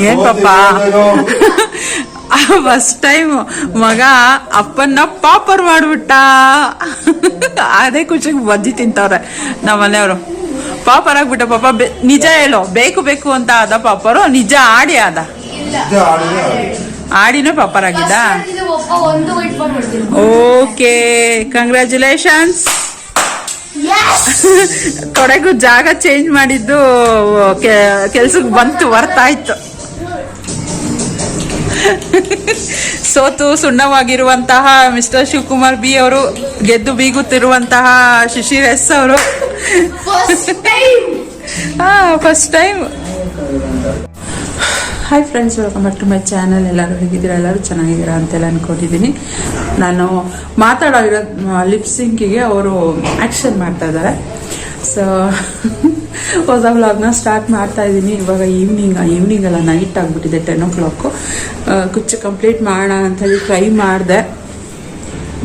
ಏನ್ ಪಾಪ first time ಮಗ ಅಪ್ಪನ್ನ ಪಾಪರ್ ಮಾಡ್ಬಿಟ್ಟ. ಅದೇ ಖುಷಿಗೆ ಬಜ್ಜಿ ತಿಂತವ್ರೆ ನಮ್ಮ ಮನೆಯವರು. ಪಾಪರ್ ಆಗ್ಬಿಟ್ಟ ಪಾಪ ಬೆ- ನಿಜ ಹೇಳು. ಬೇಕು ಬೇಕು ಅಂತ ಆದ ಪಾಪರು ನಿಜ ಆಡಿ ಆದ. ಆಡಿನೂ ಪಾಪರ್ ಆಗಿದ್ದ. ಓಕೆ ಕಂಗ್ರ್ಯಾಚುಲೇಷನ್ಸ್ ಕೊನೆಗೂ ಜಾಗ ಚೇಂಜ್ ಮಾಡಿದ್ದು ಕೆಲ್ಸಕ್ಕೆ ಬಂತು ಬರ್ತಾಯ್ತು ಸೋತು ಸುಣ್ಣವಾಗಿರುವಂತಹ ಮಿಸ್ಟರ್ ಶಿವಕುಮಾರ್ ಬಿ ಅವರು ಗೆದ್ದು ಬೀಗುತ್ತಿರುವಂತಹ ಶಿಶಿರ್ ಎಸ್ ಅವರು. First time hi friends welcome back to my channel ಎಲ್ಲರೂ ಹೇಗಿದ್ದೀರಾ? ಎಲ್ಲರೂ ಚೆನ್ನಾಗಿದ್ದೀರಾ ಅಂತೆಲ್ಲ ಅಂದ್ಕೊಂಡಿದ್ದೀನಿ ನಾನು ಮಾತಾಡೋ ಇರೋ ಲಿಪ್ಸಿಂಕಿಗೆ ಅವರು ಆ್ಯಕ್ಷನ್ ಮಾಡ್ತಾ ಇದ್ದಾರೆ. ಸೊ ಹೊಸ ವ್ಲಾಗ್ನ ಸ್ಟಾರ್ಟ್ ಮಾಡ್ತಾ ಇದ್ದೀನಿ. ಇವಾಗ ಈವ್ನಿಂಗ್ ಈವ್ನಿಂಗ್ ಅಲ್ಲ ನೈಟ್ ಆಗಿಬಿಟ್ಟಿದೆ ಟೆನ್ ಓ ಕ್ಲಾಕು ಕುಚ್ಚು ಕಂಪ್ಲೀಟ್ ಮಾಡೋಣ ಅಂತ ಹೇಳಿ ಟ್ರೈ ಮಾಡಿದೆ.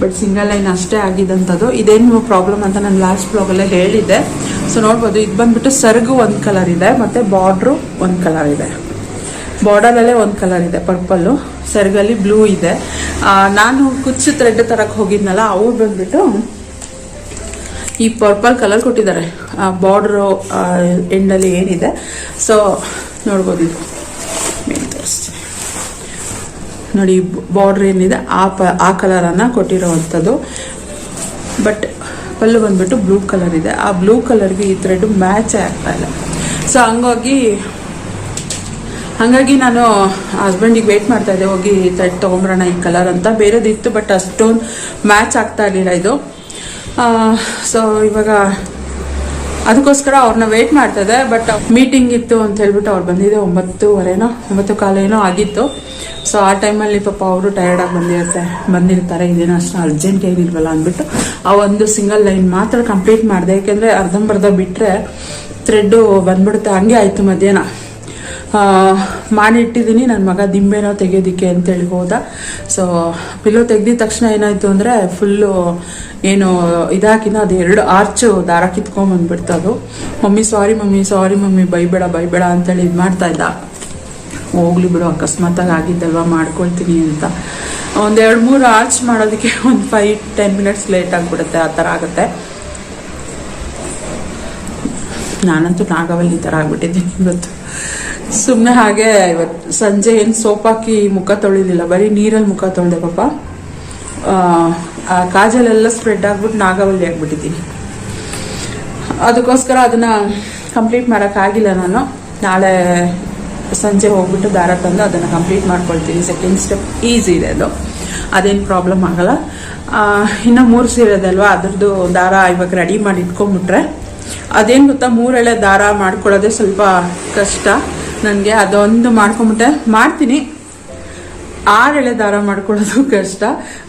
ಬಟ್ ಸಿಂಗಲ್ ಲೈನ್ ಅಷ್ಟೇ ಆಗಿದ್ದಂಥದ್ದು ಇದೇನು ಪ್ರಾಬ್ಲಮ್ ಅಂತ ನಾನು ಲಾಸ್ಟ್ ಬ್ಲಾಗಲ್ಲೇ ಹೇಳಿದ್ದೆ. ಸೊ ನೋಡ್ಬೋದು, ಇದು ಬಂದ್ಬಿಟ್ಟು ಸರ್ಗು ಒಂದು ಕಲರ್ ಇದೆ, ಮತ್ತು ಬಾರ್ಡ್ರು ಒಂದು ಕಲರ್ ಇದೆ. ಬಾರ್ಡರಲ್ಲೇ ಒಂದು ಕಲರ್ ಇದೆ ಪರ್ಪಲ್ಲು ಸೆರಗಲ್ಲಿ ಬ್ಲೂ ಇದೆ. ನಾನು ಕುಚ್ಚು ಥ್ರೆಡ್ ತರಕ್ಕೆ ಹೋಗಿದ್ನಲ್ಲ, ಅವು ಬಂದ್ಬಿಟ್ಟು ಈ ಪರ್ಪಲ್ ಕಲರ್ ಕೊಟ್ಟಿದ್ದಾರೆ. ಬಾರ್ಡ್ರು ಎಂಡಲ್ಲಿ ಏನಿದೆ. ಸೊ ನೋಡ್ಬೋದು ಇದು. ನೋಡಿ ಬಾರ್ಡ್ರ್ ಏನಿದೆ, ಆ ಪ, ಆ ಕಲರನ್ನು ಕೊಟ್ಟಿರೋವಂಥದ್ದು. ಬಟ್ ಪಲ್ಲು ಬಂದ್ಬಿಟ್ಟು ಬ್ಲೂ ಕಲರ್ ಇದೆ. ಆ ಬ್ಲೂ ಕಲರ್ಗೆ ಈ ಥ್ರೆಡ್ ಮ್ಯಾಚೇ ಆಗ್ತಾ ಇಲ್ಲ. ಸೊ ಹಂಗಾಗಿ ಹಾಗಾಗಿ ನಾನು ಹಸ್ಬೆಂಡಿಗೆ ವೇಟ್ ಮಾಡ್ತಾ ಇದ್ದೆ, ಹೋಗಿ ಥ್ರೆಡ್ ತೊಗೊಂಬರೋಣ ಈ ಕಲರ್ ಅಂತ. ಬೇರೆದಿತ್ತು ಬಟ್ ಅಷ್ಟೊಂದು ಮ್ಯಾಚ್ ಆಗ್ತಾ ಇರಲಿಲ್ಲ ಇದು. ಸೊ ಇವಾಗ ಅದಕ್ಕೋಸ್ಕರ ಅವ್ರನ್ನ ವೇಟ್ ಮಾಡ್ತಾ ಇದ್ದೆ ಬಟ್ ಮೀಟಿಂಗ್ ಇತ್ತು ಅಂತ ಹೇಳ್ಬಿಟ್ಟು ಅವ್ರು ಬಂದಿದೆ ಒಂಬತ್ತುವರೆನೋ, ಒಂಬತ್ತು ಕಾಲೇನೋ ಆಗಿತ್ತು. ಸೊ ಆ ಟೈಮಲ್ಲಿ ಪಾಪ ಅವರು ಆಗಿ ಬಂದಿರುತ್ತೆ, ಬಂದಿರ್ತಾರೆ, ಇದೇನೋ ಅಷ್ಟು ಅರ್ಜೆಂಟ್ ಏನಿಲ್ವಲ್ಲ ಅಂದ್ಬಿಟ್ಟು. ಆ ಒಂದು ಸಿಂಗಲ್ ಲೈನ್ ಮಾತ್ರ ಕಂಪ್ಲೀಟ್ ಮಾಡಿದೆ, ಯಾಕೆಂದರೆ ಅರ್ಧಂಬರ್ಧ ಬಿಟ್ಟರೆ ಥ್ರೆಡ್ಡು ಬಂದ್ಬಿಡುತ್ತೆ, ಹಂಗೆ ಆಯಿತು ಮಧ್ಯಾಹ್ನ. ಮಾಡಿಟ್ಟಿದ್ದೀನಿ ನನ್ನ ಮಗ ದಿಂಬೆನೋ ತೆಗೆಯೋದಿಕ್ಕೆ ಅಂತೇಳಿ ಹೋದ. ಸೊ ಪಿಲ್ಲೋ ತೆಗೆದಿದ ತಕ್ಷಣ ಏನಾಯಿತು ಅಂದರೆ ಫುಲ್ಲು ಏನು ಇದಾಕಿನ ಅದು ಎರಡು ಆರ್ಚು ದಾರ ಕಿತ್ಕೊಂಡ್ಬಂದ್ಬಿಡ್ತು ಅದು. Mummy sorry mummy sorry mummy, ಬೈಬೇಡ ಬೈಬೇಡ ಅಂತೇಳಿ ಇದು ಮಾಡ್ತಾ ಇದ್ದ. ಹೋಗ್ಲಿ ಬಿಡು ಅಕಸ್ಮಾತಾಗಿ ಆಗಿದ್ದಲ್ವ, ಮಾಡ್ಕೊಳ್ತೀನಿ ಅಂತ. ಒಂದು ಎರಡು ಮೂರು ಆರ್ಚ್ ಮಾಡೋದಕ್ಕೆ ಒಂದು ಫೈವ್ ಟೆನ್ ಮಿನಿಟ್ಸ್ ಲೇಟ್ ಆಗಿಬಿಡುತ್ತೆ, ಆ ಥರ ಆಗುತ್ತೆ. ನಾನಂತೂ ನಾಗವಲ್ಲಿ ಈ ಥರ ಆಗ್ಬಿಟ್ಟಿದ್ದೀನಿ ಇವತ್ತು. ಸುಮ್ಮನೆ ಹಾಗೆ ಇವತ್ತು ಸಂಜೆ ಏನು ಸೋಪ್ ಹಾಕಿ ಮುಖ ತೊಳಿಲಿಲ್ಲ ಬರೀ ನೀರಲ್ಲಿ ಮುಖ ತೊಳೆದೆ ಪಾಪ. ಆ, ಕಾಜಲ್ ಕಾಜಲೆಲ್ಲ ಸ್ಪ್ರೆಡ್ ಆಗ್ಬಿಟ್ಟು ನಾಗವಲ್ಲಿ ಆಗ್ಬಿಟ್ಟಿದ್ದೀನಿ. ಅದಕ್ಕೋಸ್ಕರ ಅದನ್ನ ಕಂಪ್ಲೀಟ್ ಮಾಡೋಕ್ಕಾಗಿಲ್ಲ ನಾನು. ನಾಳೆ ಸಂಜೆ ಹೋಗ್ಬಿಟ್ಟು ದಾರ ತಂದು ಅದನ್ನು ಕಂಪ್ಲೀಟ್ ಮಾಡ್ಕೊಳ್ತೀನಿ. ಸೆಕೆಂಡ್ ಸ್ಟೆಪ್ ಈಸಿ ಇದೆ ಅದು. ಅದೇನು ಪ್ರಾಬ್ಲಮ್ ಆಗಲ್ಲ. ಇನ್ನು ಮೂರು ಸೀರೆ ಇದೆ ಅಲ್ವಾ? ಅದ್ರದ್ದು ದಾರ ಇವಾಗ ರೆಡಿ ಮಾಡಿ ಇಟ್ಕೊಂಡ್ಬಿಟ್ರೆ. ಅದೇನು ಗೊತ್ತಾ? ಮೂರೆಳೆ ದಾರ ಮಾಡ್ಕೊಳ್ಳೋದೇ ಸ್ವಲ್ಪ ಕಷ್ಟ. ನನಗೆ ಅದೊಂದು ಮಾಡ್ಕೊಂಬಿಟ್ಟೆ. ಮಾಡ್ತೀನಿ. ಆರು ಎಳೆ ದಾರ ಮಾಡ್ಕೊಳ್ಳೋದು ಕಷ್ಟ.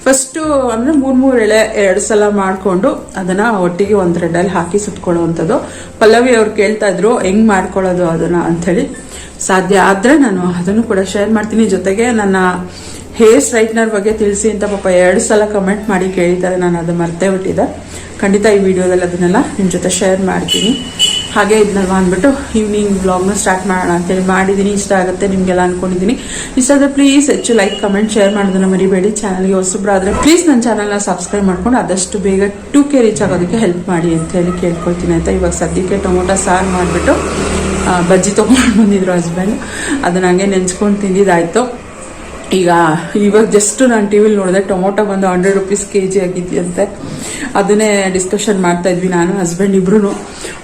ಫಸ್ಟು ಅಂದರೆ ಮೂರು ಮೂರು ಎಳೆ ಎರಡು ಸಲ ಮಾಡಿಕೊಂಡು ಅದನ್ನು ಒಟ್ಟಿಗೆ ಒಂದು ರೆಡಲ್ಲಿ ಹಾಕಿ ಸುತ್ಕೊಳ್ಳೋವಂಥದ್ದು. ಪಲ್ಲವಿ ಅವ್ರು ಕೇಳ್ತಾ ಇದ್ರು, ಹೆಂಗ್ ಮಾಡ್ಕೊಳ್ಳೋದು ಅದನ್ನು? ಅಂಥೇಳಿ. ಸಾಧ್ಯ ಆದರೆ ನಾನು ಅದನ್ನು ಕೂಡ ಶೇರ್ ಮಾಡ್ತೀನಿ. ಜೊತೆಗೆ ನನ್ನ ಹೇರ್ ಸ್ಟ್ರೈಟ್ನರ್ ಬಗ್ಗೆ ತಿಳಿಸಿ ಅಂತ ಪಾಪ ಎರಡು ಸಲ ಕಮೆಂಟ್ ಮಾಡಿ ಕೇಳಿದ್ದಾರೆ. ನಾನು ಅದು ಮರ್ತೇ ಬಿಟ್ಟಿದ್ದೆ ಖಂಡಿತ ಈ ವಿಡಿಯೋದಲ್ಲಿ ಅದನ್ನೆಲ್ಲ ನಿಮ್ಮ ಜೊತೆ ಶೇರ್ ಮಾಡ್ತೀನಿ. ಹಾಗೆ ಇದ್ನಲ್ವಾ ಅಂದ್ಬಿಟ್ಟು ಈವ್ನಿಂಗ್ ವ್ಲಾಗ್ನ ಸ್ಟಾರ್ಟ್ ಮಾಡೋಣ ಅಂತೇಳಿ ಮಾಡಿದ್ದೀನಿ ಇಷ್ಟ ಆಗುತ್ತೆ ನಿಮಗೆಲ್ಲ ಅನ್ಕೊಂಡಿದ್ದೀನಿ ಇಷ್ಟ ಆದರೆ ಪ್ಲೀಸ್ ಹೆಚ್ಚು ಲೈಕ್ ಕಮೆಂಟ್ ಶೇರ್ ಮಾಡೋದನ್ನ ಮರಿಬೇಡಿ. ಚಾನಲ್ಗೆ ಹೊಸಬ್ರಾದರೆ ಪ್ಲೀಸ್ ನನ್ನ ಚಾನಲ್ನ ಸಬ್ಸ್ಕ್ರೈಬ್ ಮಾಡ್ಕೊಂಡು ಆದಷ್ಟು ಬೇಗ ಟೂ ಕೆ ರೀಚ್ ಆಗೋದಕ್ಕೆ ಹೆಲ್ಪ್ ಮಾಡಿ ಅಂತ ಹೇಳಿ ಕೇಳ್ಕೊಳ್ತೀನಿ ಅಂತ ಇವಾಗ ಸದ್ಯಕ್ಕೆ ಟೊಮೊಟೊ ಸಾರು ಮಾಡಿಬಿಟ್ಟು ಬಜ್ಜಿ ತೊಗೊಂಡು ಬಂದಿದ್ರು ಹಸ್ಬೆಂಡ್ ಅದನ್ನ ಹಂಗೆ ನೆಂಚ್ಕೊಂಡು ತಿಂದಿದ್ದಾಯ್ತು. ಈಗ, ಇವಾಗ ಜಸ್ಟ್ ನಾನು ಟಿ ವಿಲಿ ನೋಡಿದೆ, ಟೊಮೊಟೊ ಬಂದು ಹಂಡ್ರೆಡ್ ರುಪೀಸ್ ಕೆ ಜಿ ಆಗಿದೆಯಂತೆ. ಅದನ್ನೇ ಡಿಸ್ಕಷನ್ ಮಾಡ್ತಾ ಇದ್ವಿ ನಾನು ಹಸ್ಬೆಂಡ್ ಇಬ್ರು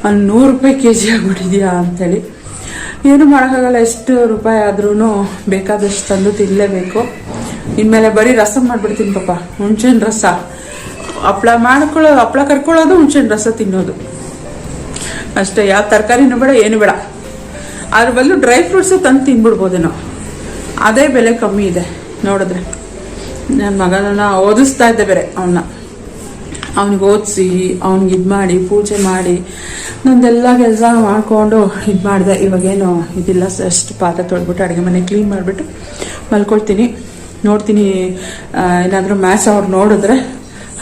ಒಂದು ನೂರು ರೂಪಾಯಿ ಕೆ ಜಿ ಆಗ್ಬಿಟ್ಟಿದ್ಯಾ ಅಂತೇಳಿ. ಏನು ಮಾಡೋಕ್ಕಾಗಲ್ಲ, ಎಷ್ಟು ರೂಪಾಯಿ ಆದ್ರೂ ಬೇಕಾದಷ್ಟು ತಂದು ತಿನ್ನಲೇಬೇಕು ಇನ್ಮೇಲೆ ಬರೀ ರಸಂ ಮಾಡ್ಬಿಡ್ತೀನಿ ಪಾಪ, ಹುಣ್ಸೆಹಣ್ಣು ರಸ. ಹಪ್ಳ ಮಾಡ್ಕೊಳ್ಳೋದು ಹಪ್ಳ ಕರ್ಕೊಳ್ಳೋದು ಹುಣ್ಸೆಹಣ್ಣು ರಸ ತಿನ್ನೋದು. ಅಷ್ಟೇ, ಯಾವ ತರಕಾರಿನೂ ಬೇಡ, ಏನು ಬೇಡ. ಅದ್ರ ಬದಲು ಡ್ರೈ ಫ್ರೂಟ್ಸು ತಂದು ತಿನ್ಬಿಡ್ಬೋದೇನೋ. ಅದೇ ಬೆಲೆ ಕಮ್ಮಿ ಇದೆ, ನೋಡಿದ್ರೆ. ನನ್ನ ಮಗನನ್ನ ಓದಿಸ್ತಾ ಇದ್ದೆ ಬೇರೆ ಅವನ್ನ ಅವನಿಗೆ ಓದಿಸಿ, ಅವ್ನಿಗೆ ಇದು ಮಾಡಿ, ಪೂಜೆ ಮಾಡಿ, ನಂದೆಲ್ಲ ಕೆಲಸ ಮಾಡಿಕೊಂಡು ಇದು ಮಾಡಿದೆ. ಇವಾಗೇನು ಇದಿಲ್ಲ ಅಷ್ಟು ಪಾತ್ರೆ ತೊಳ್ಬಿಟ್ಟು ಅಡುಗೆ ಮನೆ ಕ್ಲೀನ್ ಮಾಡಿಬಿಟ್ಟು ಮಲ್ಕೊಳ್ತೀನಿ. ನೋಡ್ತೀನಿ ಏನಾದರೂ ಮ್ಯಾಚ್ ಅವ್ರು ನೋಡಿದ್ರೆ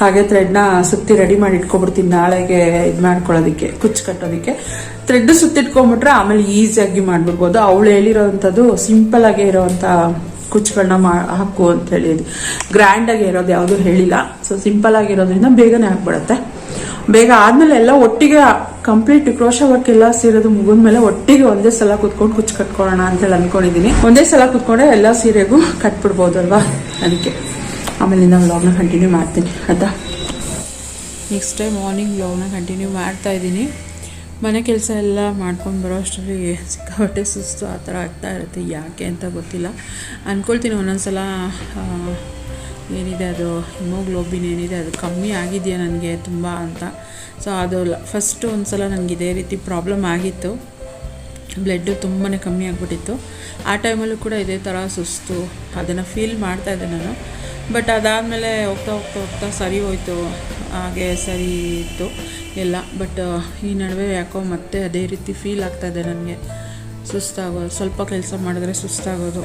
ಹಾಗೆ ಥ್ರೆಡ್ನ ಸುತ್ತಿ ರೆಡಿ ಮಾಡಿ ಇಟ್ಕೊಬಿಡ್ತೀನಿ ನಾಳೆಗೆ ಇದು ಮಾಡ್ಕೊಳ್ಳೋದಕ್ಕೆ, ಕುಚ್ಚು ಕಟ್ಟೋದಕ್ಕೆ. ಥ್ರೆಡ್ ಸುತ್ತಿಟ್ಕೊಂಡ್ಬಿಟ್ರೆ ಆಮೇಲೆ ಈಸಿಯಾಗಿ ಮಾಡ್ಬಿಡ್ಬೋದು. ಅವಳು ಹೇಳಿರೋವಂಥದ್ದು ಸಿಂಪಲ್ ಆಗಿ ಇರೋವಂಥ ಕುಚ್ಚುಗಳನ್ನ ಮಾ, ಹಾಕು ಅಂತ ಹೇಳಿ ಗ್ರ್ಯಾಂಡ್ ಆಗಿ ಇರೋದು ಯಾವುದು ಹೇಳಿಲ್ಲ. ಸೊ ಸಿಂಪಲ್ ಆಗಿರೋದ್ರಿಂದ ಬೇಗನೆ ಹಾಕ್ಬಿಡತ್ತೆ ಬೇಗ ಆದ್ಮೇಲೆ ಎಲ್ಲ ಒಟ್ಟಿಗೆ ಕಂಪ್ಲೀಟ್ ಕ್ರೋಶ ವರ್ಕ್ ಎಲ್ಲ ಸೀರೆದು ಮುಗಿದ ಮೇಲೆ ಒಟ್ಟಿಗೆ ಒಂದೇ ಸಲ ಕುತ್ಕೊಂಡು ಕುಚ್ಚು ಕಟ್ಕೊಳ್ಳೋಣ ಅಂತೇಳಿ ಅನ್ಕೊಂಡಿದೀನಿ ಒಂದೇ ಸಲ ಕುತ್ಕೊಂಡೆ ಎಲ್ಲ ಸೀರೆಗೂ ಕಟ್ಬಿಡ್ಬೋದಲ್ವಾ ಅದಕ್ಕೆ. ಆಮೇಲಿಂದ ವ್ಲಾಗ್ನ ಕಂಟಿನ್ಯೂ ಮಾಡ್ತೀನಿ, ಆಯಿತಾ? ನೆಕ್ಸ್ಟ್ ಟೈಮ್ ಮಾರ್ನಿಂಗ್ ವ್ಲಾಗ್ನ ಕಂಟಿನ್ಯೂ ಮಾಡ್ತಾ ಇದ್ದೀನಿ. ಮನೆ ಕೆಲಸ ಎಲ್ಲ ಮಾಡ್ಕೊಂಡು ಬರೋ ಅಷ್ಟರಲ್ಲಿ ಸಿಕ್ಕಾಪಟ್ಟೆ ಸುಸ್ತು ಆ ಥರ ಆಗ್ತಾ ಇರುತ್ತೆ. ಯಾಕೆ ಅಂತ ಗೊತ್ತಿಲ್ಲ. ಅಂದ್ಕೊಳ್ತೀನಿ ಒಂದೊಂದು ಸಲ ಏನಿದೆ ಅದು, ಹಿಮೋಗ್ಲೋಬಿನ್ ಏನಿದೆ, ಅದು ಕಮ್ಮಿ ಆಗಿದೆಯಾ ನನಗೆ ತುಂಬ ಅಂತ. ಸೊ ಅದು ಫಸ್ಟ್ ಒಂದು ಸಲ ನನಗೆ ಇದೇ ರೀತಿ ಪ್ರಾಬ್ಲಮ್ ಆಗಿತ್ತು. ಬ್ಲಡ್ಡು ತುಂಬಾ ಕಮ್ಮಿ ಆಗಿಬಿಟ್ಟಿತ್ತು. ಆ ಟೈಮಲ್ಲೂ ಕೂಡ ಇದೇ ಥರ ಸುಸ್ತು, ಅದನ್ನು ಫೀಲ್ ಮಾಡ್ತಾ ಇದ್ದೆ ನಾನು. ಬಟ್ ಅದಾದಮೇಲೆ ಹೋಗ್ತಾ ಹೋಗ್ತಾ ಹೋಗ್ತಾ ಸರಿ ಹೋಯ್ತು. ಹಾಗೆ ಸರಿ ಇತ್ತು. ಎಲ್ಲ. ಬಟ್ ಈ ನಡುವೆ ಯಾಕೋ ಮತ್ತೆ ಅದೇ ರೀತಿ ಫೀಲ್ ಆಗ್ತಾಯಿದೆ ನನಗೆ. ಸುಸ್ತಾಗೋದು ಸ್ವಲ್ಪ ಕೆಲಸ ಮಾಡಿದ್ರೆ ಸುಸ್ತಾಗೋದು.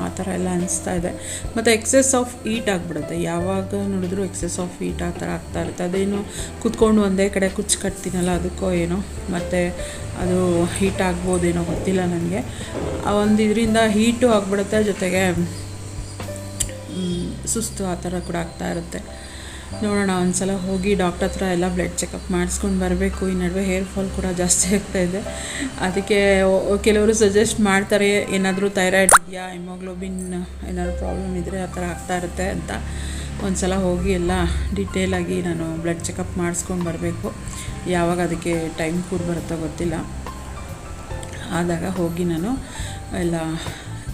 ಆ ಥರ ಎಲ್ಲ ಅನಿಸ್ತಾ ಇದೆ. ಮತ್ತು ಎಕ್ಸೆಸ್ ಆಫ್ ಈಟ್ ಆಗಿಬಿಡುತ್ತೆ. ಯಾವಾಗ ನೋಡಿದ್ರು ಎಕ್ಸೆಸ್ ಆಫ್ ಈಟ್ ಆ ಥರ ಆಗ್ತಾ ಇರುತ್ತೆ. ಅದೇನು ಕುತ್ಕೊಂಡು ಒಂದೇ ಕಡೆ ಕುಚ್ಚು ಕಟ್ತೀನಲ್ಲ, ಅದಕ್ಕೋ ಏನೋ. ಮತ್ತು ಅದು ಹೀಟ್ ಆಗ್ಬೋದೇನೋ ಗೊತ್ತಿಲ್ಲ ನನಗೆ. ಒಂದು ಇದರಿಂದ ಹೀಟು ಆಗಿಬಿಡುತ್ತೆ ಜೊತೆಗೆ ಸುಸ್ತು ಆ ಥರ ಕೂಡ ಆಗ್ತಾ ಇರುತ್ತೆ. ನೋಡೋಣ, ಒಂದ್ಸಲ ಹೋಗಿ ಡಾಕ್ಟರ್ ಹತ್ರ ಎಲ್ಲ ಬ್ಲಡ್ ಚೆಕಪ್ ಮಾಡಿಸ್ಕೊಂಡು ಬರಬೇಕು. ಈ ನಡುವೆ ಹೇರ್ ಫಾಲ್ ಕೂಡ ಜಾಸ್ತಿ ಆಗ್ತಾ ಇದೆ. ಅದಕ್ಕೆ ಕೆಲವರು ಸಜೆಸ್ಟ್ ಮಾಡ್ತಾರೆ, ಏನಾದರೂ ಥೈರಾಯ್ಡ್ ಇದೆಯಾ ಹಿಮೋಗ್ಲೋಬಿನ್ ಏನಾದರೂ ಪ್ರಾಬ್ಲಮ್ ಇದ್ದರೆ ಆ ಥರ ಆಗ್ತಾ ಇರುತ್ತೆ ಅಂತ. ಒಂದು ಸಲ ಹೋಗಿ ಎಲ್ಲ ಡೀಟೇಲಾಗಿ ನಾನು ಬ್ಲಡ್ ಚೆಕಪ್ ಮಾಡಿಸ್ಕೊಂಡು ಬರಬೇಕು. ಯಾವಾಗ ಅದಕ್ಕೆ ಟೈಮ್ ಕೂಡ ಬರುತ್ತೋ ಗೊತ್ತಿಲ್ಲ. ಆದಾಗ ಹೋಗಿ ನಾನು ಎಲ್ಲ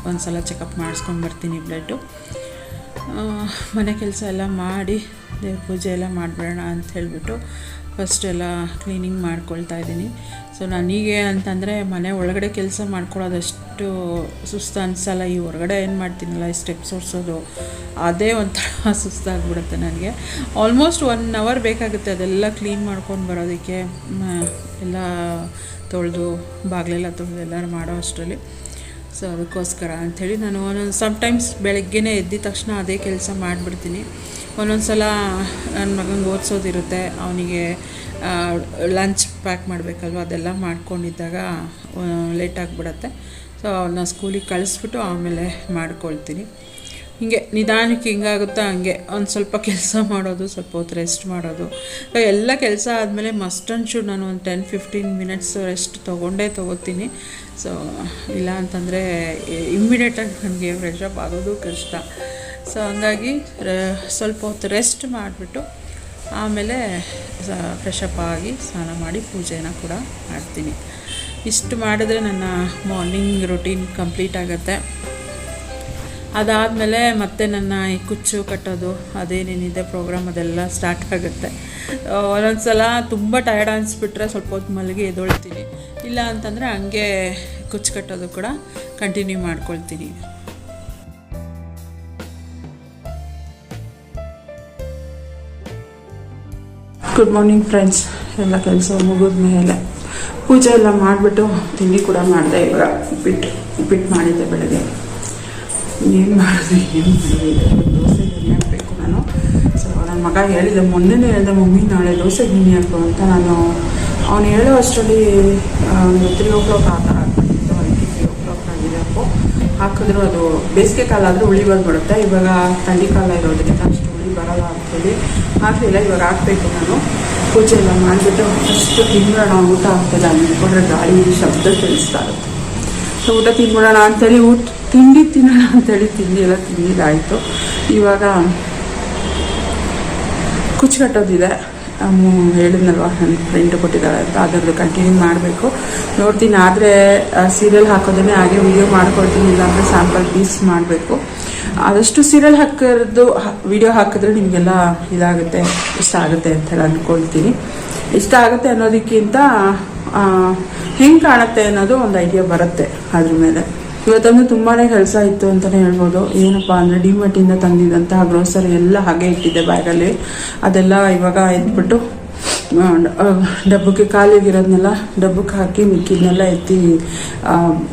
ಒಂದು ಸಲ ಚೆಕಪ್ ಮಾಡಿಸ್ಕೊಂಡು ಬರ್ತೀನಿ ಬ್ಲಡ್ಡು ಮನೆ ಕೆಲಸ ಎಲ್ಲ ಮಾಡಿ, ದೇವ್ರ ಪೂಜೆ ಎಲ್ಲ ಮಾಡಿಬಿಡೋಣ ಅಂತ ಹೇಳಿಬಿಟ್ಟು ಫಸ್ಟ್ ಎಲ್ಲ ಕ್ಲೀನಿಂಗ್ ಮಾಡ್ಕೊಳ್ತಾ ಇದ್ದೀನಿ. ಸೊ ನನಗೆ ಅಂತಂದರೆ ಮನೆ ಒಳಗಡೆ ಕೆಲಸ ಮಾಡ್ಕೊಳ್ಳೋದಷ್ಟು ಸುಸ್ತು ಅನಿಸಲ್ಲ. ಈ ಹೊರಗಡೆ ಏನು ಮಾಡ್ತೀನಲ್ಲ, ಈ ಸ್ಟೆಪ್ಸ್ ಓಡಿಸೋದು, ಅದೇ ಒಂಥರ ಸುಸ್ತಾಗ್ಬಿಡುತ್ತೆ ನನಗೆ. ಆಲ್ಮೋಸ್ಟ್ ಒನ್ ಅವರ್ ಬೇಕಾಗುತ್ತೆ ಅದೆಲ್ಲ ಕ್ಲೀನ್ ಮಾಡ್ಕೊಂಡು ಬರೋದಕ್ಕೆ. ಎಲ್ಲ ತೊಳೆದು, ಬಾಗಿಲೆಲ್ಲ ತೊಳೆದು ಎಲ್ಲರೂ ಮಾಡೋ ಅಷ್ಟರಲ್ಲಿ. ಸೊ ಅದಕ್ಕೋಸ್ಕರ ಅಂಥೇಳಿ ನಾನು ಒಂದೊಂದು ಸಮ್ಟೈಮ್ಸ್ ಬೆಳಗ್ಗೆನೇ ಎದ್ದಿದ ತಕ್ಷಣ ಅದೇ ಕೆಲಸ ಮಾಡಿಬಿಡ್ತೀನಿ. ಒಂದೊಂದು ಸಲ ನನ್ನ ಮಗನಿಗೆ ಓದಿಸೋದಿರುತ್ತೆ, ಅವನಿಗೆ ಲಂಚ್ ಪ್ಯಾಕ್ ಮಾಡಬೇಕಲ್ವ, ಅದೆಲ್ಲ ಮಾಡ್ಕೊಂಡಿದ್ದಾಗ ಲೇಟ್ ಆಗಿಬಿಡತ್ತೆ. ಸೊ ಅವನ್ನ ಸ್ಕೂಲಿಗೆ ಕಳಿಸ್ಬಿಟ್ಟು ಆಮೇಲೆ ಮಾಡ್ಕೊಳ್ತೀನಿ. ಹೀಗೆ ನಿಧಾನಕ್ಕೆ ಹಿಂಗಾಗುತ್ತಾ ಹಂಗೆ, ಒಂದು ಸ್ವಲ್ಪ ಕೆಲಸ ಮಾಡೋದು, ಸ್ವಲ್ಪ ಹೊತ್ತು ರೆಸ್ಟ್ ಮಾಡೋದು. ಎಲ್ಲ ಕೆಲಸ ಆದಮೇಲೆ ಮಸ್ಟ್ ಆ್ಯಂಡ್ ಶುಡ್ ನಾನು ಒಂದು ಟೆನ್ ಫಿಫ್ಟೀನ್ ಮಿನಿಟ್ಸ್ ರೆಸ್ಟ್ ತೊಗೊಂಡೇ ತೊಗೋತೀನಿ. ಸೊ ಇಲ್ಲ ಅಂತಂದರೆ ಇಮ್ಮಿಡಿಯೇಟಾಗಿ ನನಗೆ ಫ್ರೆಶ್ ಅಪ್ ಆಗೋದು ಕಷ್ಟ. ಸೊ ಹಂಗಾಗಿ ಸ್ವಲ್ಪ ಹೊತ್ತು ರೆಸ್ಟ್ ಮಾಡಿಬಿಟ್ಟು, ಆಮೇಲೆ ಫ್ರೆಶ್ ಅಪ್ ಆಗಿ ಸ್ನಾನ ಮಾಡಿ ಪೂಜೆನ ಕೂಡ ಮಾಡ್ತೀನಿ. ಇಷ್ಟು ಮಾಡಿದ್ರೆ ನನ್ನ ಮಾರ್ನಿಂಗ್ ರೊಟೀನ್ ಕಂಪ್ಲೀಟ್ ಆಗುತ್ತೆ. ಅದಾದಮೇಲೆ ಮತ್ತೆ ನನ್ನ ಈ ಕುಚ್ಚು ಕಟ್ಟೋದು, ಅದೇನೇನಿದೆ ಪ್ರೋಗ್ರಾಮ್ ಅದೆಲ್ಲ ಸ್ಟಾರ್ಟ್ ಆಗುತ್ತೆ. ಒಂದೊಂದು ಸಲ ತುಂಬ ಟಯರ್ಡ್ ಅನಿಸ್ಬಿಟ್ರೆ ಸ್ವಲ್ಪ ಹೊತ್ತು ಮಲಗಿ ಎದ್ದೊಳ್ತೀನಿ. ಇಲ್ಲ ಅಂತಂದರೆ ಹಂಗೆ ಕುಚ್ಚು ಕಟ್ಟೋದು ಕೂಡ ಕಂಟಿನ್ಯೂ ಮಾಡ್ಕೊಳ್ತೀನಿ. ಗುಡ್ ಮಾರ್ನಿಂಗ್ ಫ್ರೆಂಡ್ಸ್ ಎಲ್ಲ ಕೆಲಸ ಮುಗಿದ ಮೇಲೆ ಪೂಜೆ ಎಲ್ಲ ಮಾಡಿಬಿಟ್ಟು ತಿಂಡಿ ಕೂಡ ಮಾಡಿದೆ ಇವಾಗ. ಉಪ್ಪಿಟ್ಟು ಉಪ್ಪಿಟ್ಟು ಮಾಡಿದ್ದೆ ಬೆಳಗ್ಗೆ. ಏನು ಮಾಡಿದೆ ಏನು ದೋಸೆ ಗಿನಿ ಹಾಕಬೇಕು ನಾನು ಸೊ ನನ್ನ ಮಗ ಹೇಳಿದೆ ಮೊನ್ನೆನೇ ಹೇಳಿದೆ ಮಮ್ಮಿ ನಾಳೆ ದೋಸೆ ಗಿನಿ ಹಾಕು ಅಂತ ನಾನು ಅವನು ಹೇಳೋ ಅಷ್ಟರಲ್ಲಿ ಒಂದು ತ್ರೀ ಓ ಕ್ಲಾಕ್ ಆ ಥರ ಆಗ್ಬಿಟ್ಟಿತ್ತು ಅದಕ್ಕೆ ತ್ರೀ ಓ ಕ್ಲಾಕ್ ಆಗಿದೆ ಅಪ್ಪು ಹಾಕಿದ್ರು ಅದು ಬೇಸಿಗೆ ಕಾಲ ಆದರೆ ಹುಳಿ ಬಂದ್ಬಿಡುತ್ತೆ ಇವಾಗ ಕಾಲ ಇರೋದ್ರಿಂದ ಅಷ್ಟು ಹುಳಿ ಬರಲ್ಲ ಅಂಥೇಳಿ ಆಗಲಿಲ್ಲ ಇವಾಗ ಹಾಕಬೇಕು ನಾನು ಪೂಜೆ ಎಲ್ಲ ಮಾಡಿಬಿಟ್ಟು ಫಸ್ಟ್ ತಿನ್ನೋಣ ಊಟ ಆಗ್ತದೆ ಅಂದ್ಕೊಂಡ್ರೆ ಗಾಳಿ ಶಬ್ದ ತಿಳಿಸ್ತಾ ಇರುತ್ತೆ ಸೊ ಊಟ ತಿನ್ಬಿಡೋಣ ಅಂತೇಳಿ ಊಟ ತಿಂಡಿ ತಿನ್ನೋಣ ಅಂತೇಳಿ ತಿಂಡಿ ಎಲ್ಲ ತಿಂದಿದ್ದಾಯಿತು. ಇವಾಗ ಕುಚ್ಚು ಕಟ್ಟೋದಿದೆ ಅಮ್ಮು ಹೇಳಿದ್ನಲ್ವ, ನನ್ನ ಫ್ರೆಂಡ್ ಕೊಟ್ಟಿದ್ದಾಳೆ ಅಂತ ಅದರದ್ದು ಕಂಟಿನ್ಯೂ ಮಾಡಬೇಕು. ನೋಡ್ತೀನಿ, ಆದರೆ ಸೀರಿಯಲ್ ಹಾಕೋದನ್ನೇ ಹಾಗೆ ವಿಡಿಯೋ ಮಾಡ್ಕೊಳ್ತೀನಿ, ಇಲ್ಲಾಂದರೆ ಸ್ಯಾಂಪಲ್ ಪೀಸ್ ಮಾಡಬೇಕು. ಆದಷ್ಟು ಸೀರಿಯಲ್ ಹಾಕೋದು ವಿಡಿಯೋ ಹಾಕಿದ್ರೆ ನಿಮಗೆಲ್ಲ ಇದಾಗುತ್ತೆ, ಇಷ್ಟ ಆಗುತ್ತೆ ಅಂತ ಹೇಳಿ ಅಂದ್ಕೊಳ್ತೀನಿ. ಇಷ್ಟ ಆಗುತ್ತೆ ಅನ್ನೋದಕ್ಕಿಂತ ಹೆಂಗೆ ಕಾಣುತ್ತೆ ಅನ್ನೋದು ಒಂದು ಐಡಿಯಾ ಬರುತ್ತೆ ಅದ್ರ ಮೇಲೆ. ಇವತ್ತೊಂದು ತುಂಬಾ ಕೆಲಸ ಇತ್ತು ಅಂತಲೇ ಹೇಳ್ಬೋದು. ಏನಪ್ಪ ಅಂದರೆ ಇಂದ ತಂದಿದ್ದಂತಹ ಗ್ರೋಸರಿ ಎಲ್ಲ ಹಾಗೆ ಇಟ್ಟಿದ್ದೆ ಬ್ಯಾಗಲ್ಲಿ ಅದೆಲ್ಲ ಇವಾಗ ಆ, ಡಬ್ಬಕ್ಕೆ ಖಾಲಿಯಾಗಿರೋದನ್ನೆಲ್ಲ ಡಬ್ಬಕ್ಕೆ ಹಾಕಿ ಮಿಕ್ಕಿದ್ನೆಲ್ಲ ಎತ್ತಿ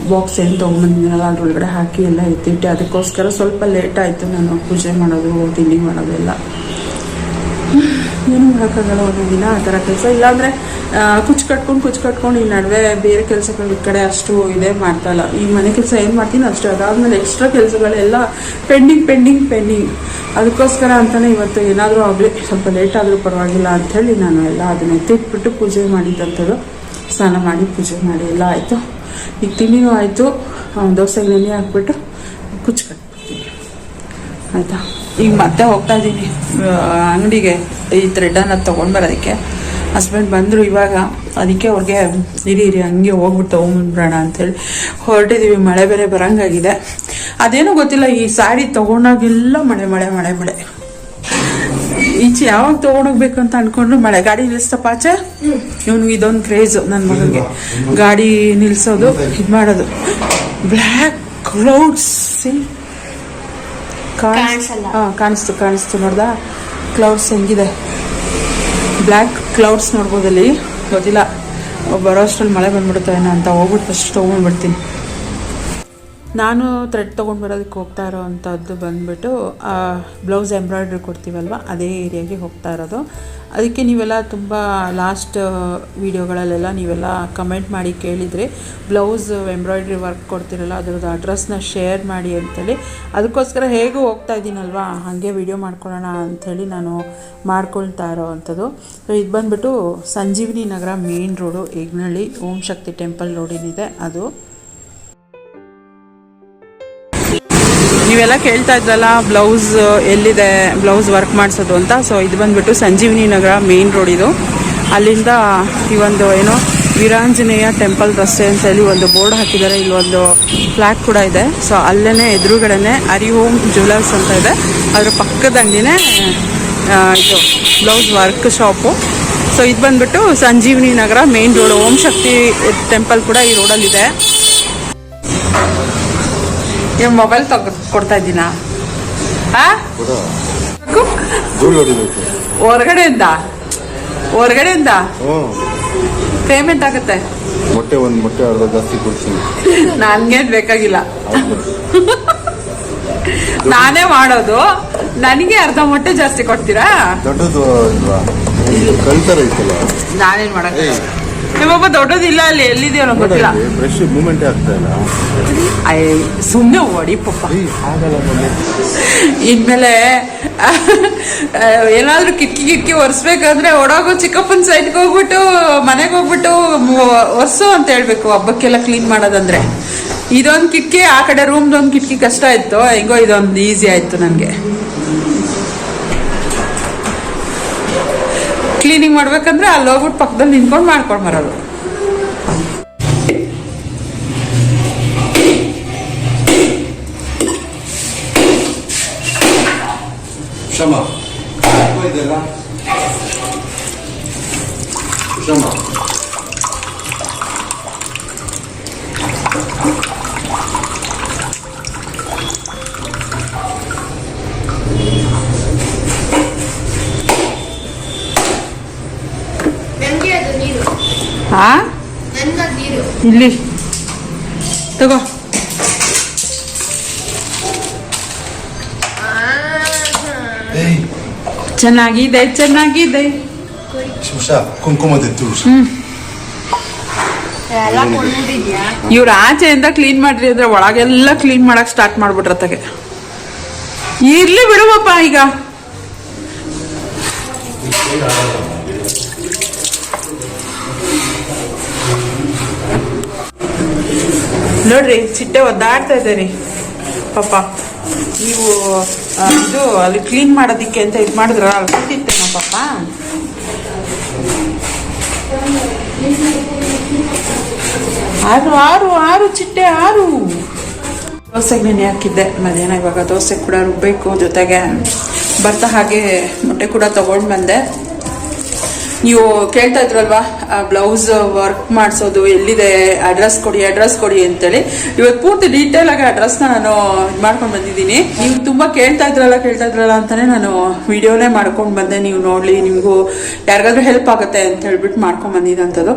ಬಾಕ್ಸ್ ಏನು ತೊಗೊಂಬಂದಿದ್ದೀನಲ್ಲ ಅದ್ರೊಳಗಡೆ ಹಾಕಿ ಎಲ್ಲ ಎತ್ತಿಟ್ಟೆ. ಅದಕ್ಕೋಸ್ಕರ ಸ್ವಲ್ಪ ಲೇಟ್ ಆಯಿತು ನಾನು ಪೂಜೆ ಮಾಡೋದು ತಿಂಡಿ ಮಾಡೋದು ಎಲ್ಲ. ಏನು ಮಾಡೋಕ್ಕಾಗಲ್ಲ ಒಂದೊಂದು ದಿನ ಆ ಥರ ಕೆಲಸ. ಇಲ್ಲಾಂದರೆ ಕುಚ್ಚು ಕಟ್ಕೊಂಡು ಕುಚ್ಚು ಕಟ್ಕೊಂಡು ಈ ನಡುವೆ ಬೇರೆ ಕೆಲಸಗಳ ಈ ಕಡೆ ಅಷ್ಟು ಇದೇ ಮಾಡ್ತಾಯಿಲ್ಲ ಈ ಮನೆ ಕೆಲಸ ಏನು ಮಾಡ್ತೀನಿ ಅಷ್ಟು. ಅದಾದಮೇಲೆ ಎಕ್ಸ್ಟ್ರಾ ಕೆಲಸಗಳೆಲ್ಲ ಪೆಂಡಿಂಗ್ ಪೆಂಡಿಂಗ್ ಪೆಂಡಿಂಗ್ ಅದಕ್ಕೋಸ್ಕರ ಅಂತಲೇ ಇವತ್ತು ಏನಾದರೂ ಆಗಲಿ, ಸ್ವಲ್ಪ ಲೇಟ್ ಆದರೂ ಪರವಾಗಿಲ್ಲ ಅಂಥೇಳಿ ನಾನು ಎಲ್ಲ ಅದನ್ನ ಎತ್ತಿಟ್ಬಿಟ್ಟು ಪೂಜೆ ಮಾಡಿದ್ದಂಥದ್ದು ಸ್ನಾನ ಮಾಡಿ ಪೂಜೆ ಮಾಡಿ ಎಲ್ಲ ಆಯಿತು. ಈಗ ತಿಂಡಿನೂ ಆಯಿತು. ದೋಸೆಗೆ ನೆನೆ ಹಾಕ್ಬಿಟ್ಟು ಕುಚ್ಚು ಕಟ್ಬಿಡ್ತೀನಿ. ಆಯಿತಾ? ಈಗ ಮತ್ತೆ ಹೋಗ್ತಾ ಇದ್ದೀನಿ ಅಂಗಡಿಗೆ ಈ ಥ್ರೆಡನ್ನು ತೊಗೊಂಡು ಬರೋದಕ್ಕೆ. ಹಸ್ಬೆಂಡ್ ಬಂದರು ಇವಾಗ, ಅದಕ್ಕೆ ಅವ್ರಿಗೆ ಇರಿ ಇರಿ, ಹಂಗೆ ಹೋಗ್ಬಿಟ್ಟು ತೊಗೊಂಡ್ಬಿಡೋಣ ಅಂತೇಳಿ. ಹೊರಟಿದ್ದೀವಿ ಮಳೆ ಬೇರೆ ಬರಂಗಾಗಿದೆ. ಅದೇನೂ ಗೊತ್ತಿಲ್ಲ, ಈ ಸ್ಯಾರಿ ತೊಗೊಂಡಾಗೆಲ್ಲ ಮಳೆ ಮಳೆ ಮಳೆ ಮಳೆ. ಈಚೆ ಯಾವಾಗ ತೊಗೊಂಡೋಗ್ಬೇಕು ಅಂತ ಅನ್ಕೊಂಡ್ರು, ಮಳೆ ಗಾಡಿ ನಿಲ್ಲಿಸ್ತಪ್ಪ ಆಚೆ? ಇವನು ಇದೊಂದು ಕ್ರೇಜ್ ನನ್ನ ಮಗನಿಗೆ. ಗಾಡಿ ನಿಲ್ಲಿಸೋದು ಇದು ಮಾಡೋದು. ಬ್ಲ್ಯಾಕ್ ಕ್ಲೌಡ್ಸ್ ಕಾಣ್ಸಲ್ಲ. ಹಾಂ ಕಾಣಿಸ್ತು ಕಾಣಿಸ್ತು ನೋಡ್ದಾ? ಕ್ಲೌಡ್ಸ್ ಹೆಂಗಿದೆ? ಬ್ಲ್ಯಾಕ್ ಕ್ಲೌಡ್ಸ್ ನೋಡ್ಬೋದಲ್ಲಿ ಗೊತ್ತಿಲ್ಲ. ಬರೋ ಅಷ್ಟ್ರಲ್ಲಿ ಮಳೆ ಬಂದ್ಬಿಡುತ್ತೆ ಏನೋ ಅಂತ ಹೋಗ್ಬಿಟ್ಟು ಫಸ್ಟ್ ತೊಗೊಂಡ್ಬಿಡ್ತೀನಿ ನಾನು ಥ್ರೆಡ್ ತೊಗೊಂಡು ಬರೋದಕ್ಕೆ ಹೋಗ್ತಾ ಇರೋ ಅಂಥದ್ದು ಬಂದ್ಬಿಟ್ಟು ಬ್ಲೌಸ್ ಎಂಬ್ರಾಯ್ಡ್ರಿ ಕೊಡ್ತೀವಲ್ವ? ಅದೇ ಏರಿಯಾಗೆ ಹೋಗ್ತಾ ಇರೋದು. ಅದಕ್ಕೆ ನೀವೆಲ್ಲ ತುಂಬ ಲಾಸ್ಟ್ ವೀಡಿಯೋಗಳಲ್ಲೆಲ್ಲ ನೀವೆಲ್ಲ ಕಮೆಂಟ್ ಮಾಡಿ ಕೇಳಿದರೆ ಬ್ಲೌಸ್ ಎಂಬ್ರಾಯ್ಡ್ರಿ ವರ್ಕ್ ಕೊಡ್ತಿರಲ್ಲ, ಅದರದ್ದು ಅಡ್ರೆಸ್ನ ಶೇರ್ ಮಾಡಿ ಅಂತೇಳಿ. ಅದಕ್ಕೋಸ್ಕರ ಹೇಗೂ ಹೋಗ್ತಾ ಇದ್ದೀನಲ್ವಾ? ಹಾಗೆ ವೀಡಿಯೋ ಮಾಡ್ಕೊಳ್ಳೋಣ ಅಂಥೇಳಿ ನಾನು ಮಾಡ್ಕೊಳ್ತಾ ಇರೋ ಅಂಥದ್ದು ಸೊ ಇದು ಬಂದುಬಿಟ್ಟು Sanjeevini Nagar main road Yagnalli Om Shakti temple road ಏನಿದೆ, ಅದು. ನೀವೆಲ್ಲ ಕೇಳ್ತಾ ಇದ್ರಲ್ಲ, ಬ್ಲೌಸ್ ಎಲ್ಲಿದೆ, ಬ್ಲೌಸ್ ವರ್ಕ್ ಮಾಡಿಸೋದು ಅಂತ. ಸೊ ಇದು ಬಂದ್ಬಿಟ್ಟು ಸಂಜೀವಿನಿ ನಗರ ಮೇನ್ ರೋಡ್ ಇದು. ಅಲ್ಲಿಂದ ಈ ಒಂದು, ಏನೋ, ವೀರಾಂಜನೇಯ ಟೆಂಪಲ್ ರಸ್ತೆ ಅಂತ ಹೇಳಿ ಒಂದು ಬೋರ್ಡ್ ಹಾಕಿದ್ದಾರೆ. ಇಲ್ಲಿ ಒಂದು ಫ್ಲಾಗ್ ಕೂಡ ಇದೆ. ಸೊ ಅಲ್ಲೇ ಎದುರುಗಡೆನೆ ಹರಿ ಹೋಮ್ ಜ್ಯುವೆಲರ್ಸ್ ಅಂತ ಇದೆ. ಅದರ ಪಕ್ಕದ ಅಂಗಡಿನೇ ಇದು ಬ್ಲೌಸ್ ವರ್ಕ್ ಶಾಪು ಸೊ ಇದು ಬಂದ್ಬಿಟ್ಟು Sanjeevini Nagar main road Om Shakti temple ಕೂಡ ಈ ರೋಡಲ್ಲಿದೆ ನೀವು ಮೊಬೈಲ್ ತಗೋ ಕೊಡ್ತಾ ಇದ್ದೀನಾ? ಹೊರಗಡೆಯಿಂದ? ಹೊರಗಡೆಯಿಂದ? ಪೇಮೆಂಟ್ ಆಗುತ್ತೆ. ಮೊಟ್ಟೆ ಒಂದು ಮೊಟ್ಟೆ ಅರ್ಧ ಜಾಸ್ತಿ ಕೊಡ್ತೀನಿ. ನನ್ಗೇನ್ ಬೇಕಾಗಿಲ್ಲ. ನಾನೇ ಮಾಡೋದು. ನನಗೆ ಅರ್ಧ ಮೊಟ್ಟೆ ಜಾಸ್ತಿ ಕೊಡ್ತೀರಾ? ದೊಡ್ಡದು ಕಲ್ತರ ಐತಲ್ಲ. ನಾನೇನ್ ಮಾಡಕ್ಕೆ ನಿಮ್ಮೊಬ್ಬ ದೊಡ್ಡದಿಲ್ಲ ಅಲ್ಲಿ ಎಲ್ಲಿದೆಯೋ ನಂಗೆ ಗೊತ್ತಿಲ್ಲ. ಫ್ರೆಶ್ ಮೂಮೆಂಟ್ ಆಗ್ತಾ ಇಲ್ಲ. ಅಯ್ಯ ಸುಮ್ಮನೆ ಓಡಿ ಪಪ್ಪ ಏಯ್, ಆಗಲ್ಲ ಮಮ್ಮಿ. ಇನ್ಮೇಲೆ ಏನಾದ್ರೂ ಕಿಟಕಿ ಕಿಕ್ಕಿ ಒರೆಸ್ಬೇಕಂದ್ರೆ ಒಡಗು ಚಿಕ್ಕಪ್ಪನ ಸೈಡ್ಗೆ ಹೋಗ್ಬಿಟ್ಟು ಮನೆಗೆ ಹೋಗ್ಬಿಟ್ಟು ಒರ್ಸು ಅಂತ ಹೇಳ್ಬೇಕು ಹಬ್ಬಕ್ಕೆಲ್ಲ ಕ್ಲೀನ್ ಮಾಡೋದಂದ್ರೆ. ಇದೊಂದು ಕಿಟಕಿ ಆ ಕಡೆ ರೂಮ್ದೊಂದು ಕಿಟಕಿ ಕಷ್ಟ ಇತ್ತು. ಹೆಂಗೋ ಇದೊಂದು ಈಸಿ ಆಯ್ತು ನನಗೆ ಕ್ಲೀನಿಂಗ್ ಮಾಡ್ಬೇಕಂದ್ರೆ ಅಲ್ಲಿ ಹೋಗ್ಬಿಟ್ಟು ಪಕ್ಕದಲ್ಲಿ ನಿಂತ್ಕೊಂಡು ಮಾಡ್ಕೊಂಡು ಬರೋದು. ಕ್ಷಮ. ಇದೆಲ್ಲ ಕ್ಷಮ ನನ್ಗೆ ಅದು ನೀರು ನೀರು ಇಲ್ಲಿ. ತಗೋ. ಚೆನ್ನಾಗಿದೆ ಚೆನ್ನಾಗಿದೆ. ಇವ್ರ ಆಚೆಯಿಂದ ಕ್ಲೀನ್ ಮಾಡ್ರಿ ಅಂದ್ರೆ ಒಳಗೆಲ್ಲ ಕ್ಲೀನ್ ಮಾಡಕ್ ಸ್ಟಾರ್ಟ್ ಮಾಡ್ಬಿಟ್ರ ತಗೆ ಇರ್ಲಿ ಬಿಡುವಪ್ಪ ಈಗ. ನೋಡ್ರಿ, ಚಿಟ್ಟೆ ಒದ್ದಾಡ್ತಾ ಇದೆ ರೀ ಪಾಪ, ನೀವು ಇದು ಅಲ್ಲಿ ಕ್ಲೀನ್ ಮಾಡೋದಿಕ್ಕೆ ಅಂತ ಇದು ಮಾಡಿದ್ರ ಅಲ್ಲಿ ಕೂತಿತ್ತೇನೋ ಪಾಪ. ಆರು ಆರು ಆರು, ಚಿಟ್ಟೆ ಆರು. ದೋಸೆಗೆ ನೆನೆ ಹಾಕಿದ್ದೆ. ಮಧ್ಯಾಹ್ನ ಇವಾಗ ದೋಸೆ ಕೂಡ ರುಬ್ಬೇಕು ಜೊತೆಗೆ. ಬರ್ತಾ ಹಾಗೆ ಮೊಟ್ಟೆ ಕೂಡ ತಗೊಂಡು ಬಂದೆ. ನೀವು ಕೇಳ್ತಾ ಇದ್ರಲ್ವಾ ಬ್ಲೌಸ್ ವರ್ಕ್ ಮಾಡಿಸೋದು, ಎಲ್ಲಿದೆ ಅಡ್ರೆಸ್ ಕೊಡಿ ಅಡ್ರೆಸ್ ಕೊಡಿ ಅಂತೇಳಿ. ಇವತ್ತು ಪೂರ್ತಿ ಡೀಟೇಲ್ ಆಗಿ ಅಡ್ರೆಸ್ನ ನಾನು ಇದು ಮಾಡ್ಕೊಂಡು ಬಂದಿದ್ದೀನಿ. ನೀವು ತುಂಬ ಕೇಳ್ತಾ ಇದ್ರಲ್ಲ ಕೇಳ್ತಾ ಇದ್ರಲ್ಲ ಅಂತಾನೆ ನಾನು ವಿಡಿಯೋನೇ ಮಾಡ್ಕೊಂಡು ಬಂದೆ. ನೀವು ನೋಡಲಿ, ನಿಮಗೂ ಯಾರಿಗಾದ್ರೂ ಹೆಲ್ಪ್ ಆಗುತ್ತೆ ಅಂತ ಹೇಳ್ಬಿಟ್ಟು ಮಾಡ್ಕೊಂಡು ಬಂದಿದ್ದಂಥದ್ದು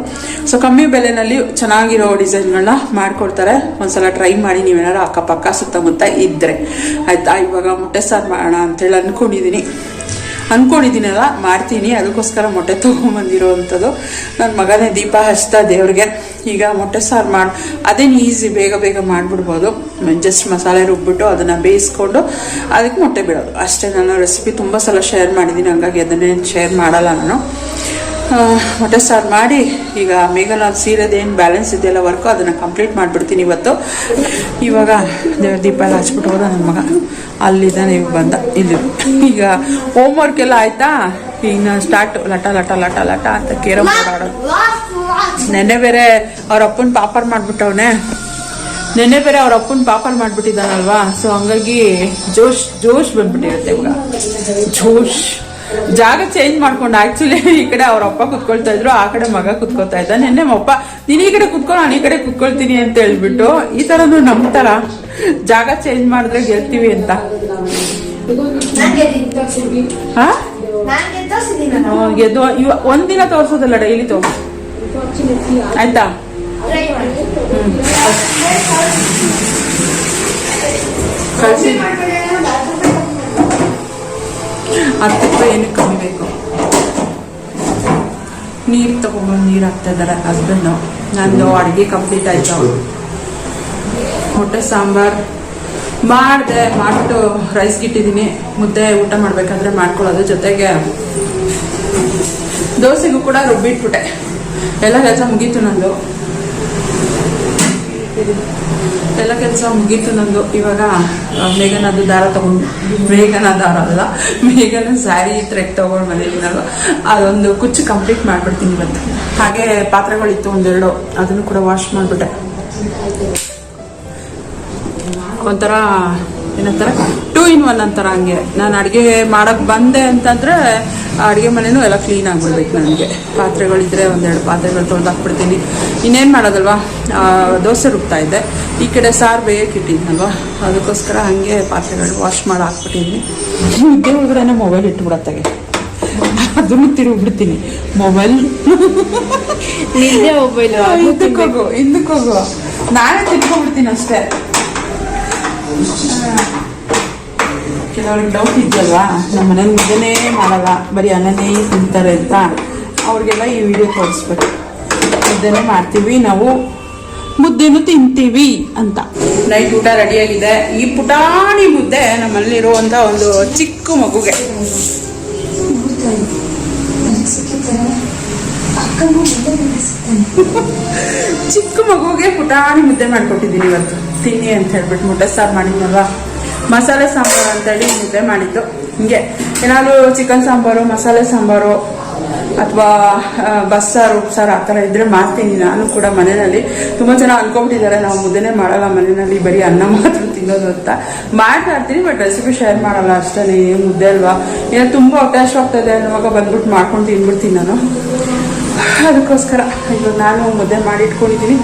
ಸೊ ಕಮ್ಮಿ ಬೆಲೆನಲ್ಲಿ ಚೆನ್ನಾಗಿರೋ ಡಿಸೈನ್ಗಳನ್ನ ಮಾಡ್ಕೊಡ್ತಾರೆ. ಒಂದ್ಸಲ ಟ್ರೈ ಮಾಡಿ, ನೀವೇನಾದ್ರು ಅಕ್ಕಪಕ್ಕ ಸುತ್ತಮುತ್ತ ಇದ್ರೆ. ಆಯ್ತಾ? ಇವಾಗ ಮೊಟ್ಟೆ ಸಾರು ಮಾಡೋಣ ಅಂತೇಳಿ ಅನ್ಕೊಂಡಿದ್ದೀನಿ ಅಂದ್ಕೊಂಡಿದ್ದೀನಲ್ಲ ಮಾಡ್ತೀನಿ, ಅದಕ್ಕೋಸ್ಕರ ಮೊಟ್ಟೆ ತೊಗೊಂಬಂದಿರೋ ಅಂಥದ್ದು ನನ್ನ ಮಗನೇ ದೀಪ ಹಚ್ತಾ ದೇವ್ರಿಗೆ, ಈಗ ಮೊಟ್ಟೆ ಸಾರು ಮಾಡಿ ಅದೇನು ಈಸಿ, ಬೇಗ ಬೇಗ ಮಾಡಿಬಿಡ್ಬೋದು. ಜಸ್ಟ್ ಮಸಾಲೆ ರುಬ್ಬಿಟ್ಟು ಅದನ್ನು ಬೇಯಿಸ್ಕೊಂಡು ಅದಕ್ಕೆ ಮೊಟ್ಟೆ ಬಿಡೋದು. ಅಷ್ಟೇ, ನಾನು ರೆಸಿಪಿ ತುಂಬ ಸಲ ಶೇರ್ ಮಾಡಿದ್ದೀನಿ, ಹಂಗಾಗಿ ಅದನ್ನೇ ಶೇರ್ ಮಾಡಲ್ಲ ನಾನು. ಮೊಟ್ಟೆ ಸಾರು ಮಾಡಿ. ಈಗ ಮೇಘನ ಸೀರೆದೇನು ಬ್ಯಾಲೆನ್ಸ್ ಇದೆಯಲ್ಲ ವರ್ಕು ಅದನ್ನು ಕಂಪ್ಲೀಟ್ ಮಾಡಿಬಿಡ್ತೀನಿ ಇವತ್ತು. ಇವಾಗ ದೇವ್ರ ದೀಪ ಎಲ್ಲ ಹಚ್ಬಿಟ್ಟು ಹೋದ ನನ್ನ ಮಗ. ಅಲ್ಲಿಂದ ನೀವು ಬಂದ. ಇಲ್ಲಿ. ಈಗ ಹೋಮ್ ವರ್ಕ್ ಎಲ್ಲ ಆಯ್ತಾ? ಈಗ ನಾನು ಸ್ಟಾರ್ಟ್ ಲಟ ಲಟ ಲಟ ಲಟ ಅಂತ ಕೇರಮ್ ಆಡೋದು ನೆನ್ನೆ ಬೇರೆ ಅವ್ರ ಅಪ್ಪನ ಪಾಪರ್ ಮಾಡಿಬಿಟ್ಟವನೆ. ನೆನ್ನೆ ಬೇರೆ ಅವ್ರ ಅಪ್ಪನ ಪಾಪರ್ ಮಾಡಿಬಿಟ್ಟಿದ್ದಾನಲ್ವಾ? ಸೊ ಹಂಗಾಗಿ ಜೋಶ್ ಜೋಶ್ ಬಂದ್ಬಿಟ್ಟಿರುತ್ತೆ ಇವಾಗ. ಜೋಶ್. ಜಾಗ ಚೇಂಜ್ ಮಾಡ್ಕೊಂಡು ಆಕ್ಚುಲಿ ಈ ಕಡೆ ಅವ್ರ ಅಪ್ಪ ಕುತ್ಕೊಳ್ತಾ ಇದ್ರು, ಆ ಕಡೆ ಮಗ ಕುತ್ಕೊಳ್ತಾ ಇದ್ದ. ನಿನ್ನೆ ಅಪ್ಪ ನೀನ್ ಈ ಕಡೆ ಕುತ್ಕೊಂಡು ನಾನು ಈ ಕಡೆ ಕುತ್ಕೊಳ್ತೀನಿ ಅಂತ ಹೇಳ್ಬಿಟ್ಟು ಈ ತರನು ನಂಬ್ತಾರ ಜಾಗ ಚೇಂಜ್ ಮಾಡಿದ್ರೆ ಗೆಲ್ತೀವಿ ಅಂತ. ಇವ ಒಂದಿನ ತೋರ್ಸೋದಲ್ಲ ಡೈಲಿ ತೋರ್ಸ ಆಯ್ತಾ? ಹ್ಮ್ ಹತ್ತು ಏನಕ್ಕೆ ಕಮ್ಮಿ ಬೇಕು? ನೀರು ತಗೊಂಡ್ಬಂದು ನೀರು ಹಾಕ್ತಾ ಇದ್ದಾರೆ ಹಸ್ಬೆಂಡು ನಂದು ಅಡುಗೆ ಕಂಪ್ಲೀಟ್ ಆಯ್ತು. ಮೊಟ್ಟೆ ಸಾಂಬಾರ್ ಮಾಡಿದೆ, ಮಾಡಿಬಿಟ್ಟು ರೈಸ್ ಇಟ್ಟಿದ್ದೀನಿ. ಮುದ್ದೆ ಊಟ ಮಾಡಬೇಕಾದ್ರೆ ಮಾಡ್ಕೊಳ್ಳೋದು ಜೊತೆಗೆ ದೋಸೆಗೂ ಕೂಡ ರುಬ್ಬಿಟ್ಬಿಟ್ಟೆ. ಎಲ್ಲ ಕೆಲಸ ಮುಗೀತು ನಂದು. ಎಲ್ಲ ಕೆಲಸ ಮುಗೀತು ನಂದು. ಇವಾಗ ಮೇಘನದ್ದು ಮೇಘನದು ದಾರ ತಗೊಂಡು ಮೇಘನ ದಾರ ಅಲ್ಲ, ಮೇಘನ ಸ್ಯಾರಿ ಟ್ರೆಕ್ ತಗೊಂಡು ಬಂದಿದ್ದೀನಲ್ವ. ಅದೊಂದು ಕುಚ್ಚು ಕಂಪ್ಲೀಟ್ ಮಾಡ್ಬಿಡ್ತೀನಿ ಇವತ್ತು. ಹಾಗೆ ಪಾತ್ರೆಗಳಿತ್ತು ಒಂದೆರಡು. ಅದನ್ನು ಕೂಡ ವಾಶ್ ಮಾಡಿಬಿಟ್ಟೆ. ಒಂಥರ ಏನಂತಾರೆ ಟೂ ಇನ್ ಒನ್ ಅಂತಾರ ಹಂಗೆ. ನಾನು ಅಡುಗೆ ಮಾಡಕ್ಕೆ ಬಂದೆ ಅಂತಂದರೆ ಅಡುಗೆ ಮನೆಯೂ ಎಲ್ಲ ಕ್ಲೀನ್ ಆಗಿಬಿಡ್ಬೇಕು ನನಗೆ. ಪಾತ್ರೆಗಳಿದ್ರೆ ಒಂದೆರಡು ಪಾತ್ರೆಗಳು ತೊಳೆದು ಹಾಕ್ಬಿಡ್ತೀನಿ ಇನ್ನೇನು ಮಾಡೋದಲ್ವಾ? ದೋಸೆ ರುಬ್ತಾ ಇದ್ದೆ. ಈ ಕಡೆ ಸಾರು ಬೇಯಕ್ಕೆ ಇಟ್ಟಿದ್ನಲ್ವಾ ಅದಕ್ಕೋಸ್ಕರ ಹಾಗೆ ಪಾತ್ರೆಗಳು ವಾಶ್ ಮಾಡಿ ಹಾಕ್ಬಿಟ್ಟಿದ್ದೀನಿ ನಿದ್ದೆ ಒಳಗಡೆ ಮೊಬೈಲ್ ಇಟ್ಬಿಡತ್ತಾಗೆ ಅದನ್ನು ತಿರುಗ್ಬಿಡ್ತೀನಿ. ಮೊಬೈಲ್ ಮೊಬೈಲ್ ಹಿಂದಕ್ಕೆ ಹೋಗು ಹಿಂದಕ್ಕೆ ಹೋಗು. ನಾನೇ ತಿನ್ಕೊಂಡ್ಬಿಡ್ತೀನಿ ಅಷ್ಟೇ. ಕೆಲವ್ರಿಗೆ ಡೌಟ್ ಇದೆಯಲ್ವಾ? ನಮ್ಮ ಮನೇಲಿ ಮುದ್ದೆನೇ ಮಾಡಲ್ಲ ಬರೀ ಅನ್ನನೇ ತಿಂತಾರೆ ಅಂತ ಅವ್ರಿಗೆಲ್ಲ ಈ ವಿಡಿಯೋ ತೋರಿಸ್ಬೇಕು. ಮುದ್ದೆನೇ ಮಾಡ್ತೀವಿ ನಾವು ಮುದ್ದೆನೂ ತಿಂತೀವಿ ಅಂತ. ನೈಟ್ ಊಟ ರೆಡಿಯಾಗಿದೆ ಈ ಪುಟಾಣಿ ಮುದ್ದೆ ನಮ್ಮಲ್ಲಿರುವಂಥ ಒಂದು ಚಿಕ್ಕ ಮಗುಗೆ. ಚಿಕ್ಕ ಮಗುಗೆ ಪುಟಾಣಿ ಮುದ್ದೆ ಮಾಡ್ಕೊಟ್ಟಿದ್ದೀನಿ ಇವತ್ತು. ತಿನ್ನಿ ಅಂತ ಹೇಳ್ಬಿಟ್ಟು ಮುದ್ದೆ ಸಾರು ಮಾಡಿದ್ನಲ್ವಾ? ಮಸಾಲೆ ಸಾಂಬಾರು ಅಂತೇಳಿ ಮುದ್ದೆ ಮಾಡಿದ್ದು. ಹಿಂಗೆ. ಏನಾದರೂ ಚಿಕನ್ ಸಾಂಬಾರು, ಮಸಾಲೆ ಸಾಂಬಾರು, ಅಥವಾ ಬಸ್ಸಾರು, ಉಪ್ಸಾರು ಆ ಥರ ಇದ್ರೆ ಮಾಡ್ತೀನಿ. ನಾನು ಕೂಡ ಮನೆಯಲ್ಲಿ ತುಂಬ ಜನ ಅನ್ಕೊಂಬಿಟ್ಟಿದ್ದಾರೆ ನಾವು ಮುದ್ದೆನೇ ಮಾಡಲ್ಲ, ಮನೆಯಲ್ಲಿ ಬರೀ ಅನ್ನ ಮಾತ್ರ ತಿನ್ನೋದು ಅಂತ. ಮಾಡ್ತಾ ಬಟ್ ರೆಸಿಪಿ ಶೇರ್ ಮಾಡಲ್ಲ ಅಷ್ಟೇ ಮುದ್ದೆ ಅಲ್ವಾ? ಏನೋ ತುಂಬ ಹೊಟ್ಟೆ ಆಗ್ತದೆ ಅನ್ನುವಾಗ ಬಂದ್ಬಿಟ್ಟು ಮಾಡ್ಕೊಂಡು ತಿನ್ಬಿಡ್ತೀನಿ ನಾನು. ಅದಕ್ಕೋಸ್ಕರ ಇವಾಗ ನಾನು ಮುದ್ದೆ ಮಾಡಿ ಇಟ್ಕೊಂಡಿದ್ದೀನಿ.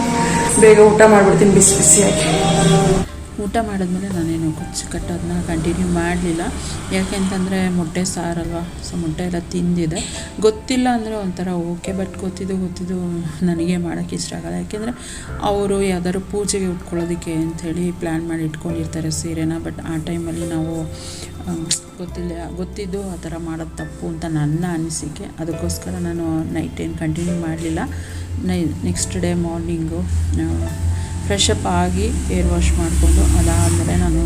ಬೇಗ ಊಟ ಮಾಡ್ಬಿಡ್ತೀನಿ ಬಿಸಿ ಬಿಸಿಯಾಗಿ. ಊಟ ಮಾಡಿದ್ಮೇಲೆ ನಾನೇನು ಕುಚ್ಚು ಕಟ್ಟೋದನ್ನ ಕಂಟಿನ್ಯೂ ಮಾಡಲಿಲ್ಲ. ಯಾಕೆಂತಂದರೆ ಮೊಟ್ಟೆ ಸಾರಲ್ವ? ಸೊ ಮೊಟ್ಟೆ ಎಲ್ಲ ತಿಂದಿದೆ. ಗೊತ್ತಿಲ್ಲ ಅಂದರೆ ಒಂಥರ ಓಕೆ ಬಟ್ ಗೊತ್ತಿದ್ದು ಗೊತ್ತಿದ್ದು ನನಗೆ ಮಾಡೋಕ್ಕೆ ಇಷ್ಟ ಆಗಲ್ಲ. ಯಾಕೆಂದರೆ ಅವರು ಯಾವ್ದಾದ್ರು ಪೂಜೆಗೆ ಉಟ್ಕೊಳ್ಳೋದಕ್ಕೆ ಅಂಥೇಳಿ ಪ್ಲ್ಯಾನ್ ಮಾಡಿ ಇಟ್ಕೊಂಡಿರ್ತಾರೆ ಸೀರೆನ ಬಟ್ ಆ ಟೈಮಲ್ಲಿ ನಾವು ಗೊತ್ತಿಲ್ಲ, ಗೊತ್ತಿದ್ದು ಆ ಥರ ಮಾಡೋದು ತಪ್ಪು ಅಂತ ನನ್ನ ಅನಿಸಿಕೆ. ಅದಕ್ಕೋಸ್ಕರ ನಾನು ನೈಟ್ ಏನು ಕಂಟಿನ್ಯೂ ಮಾಡಲಿಲ್ಲ. ನೈ next day morning fresh up ಆಗಿ ಏರ್ ವಾಶ್ ಮಾಡಿಕೊಂಡು ಅದಾದಮೇಲೆ ನಾನು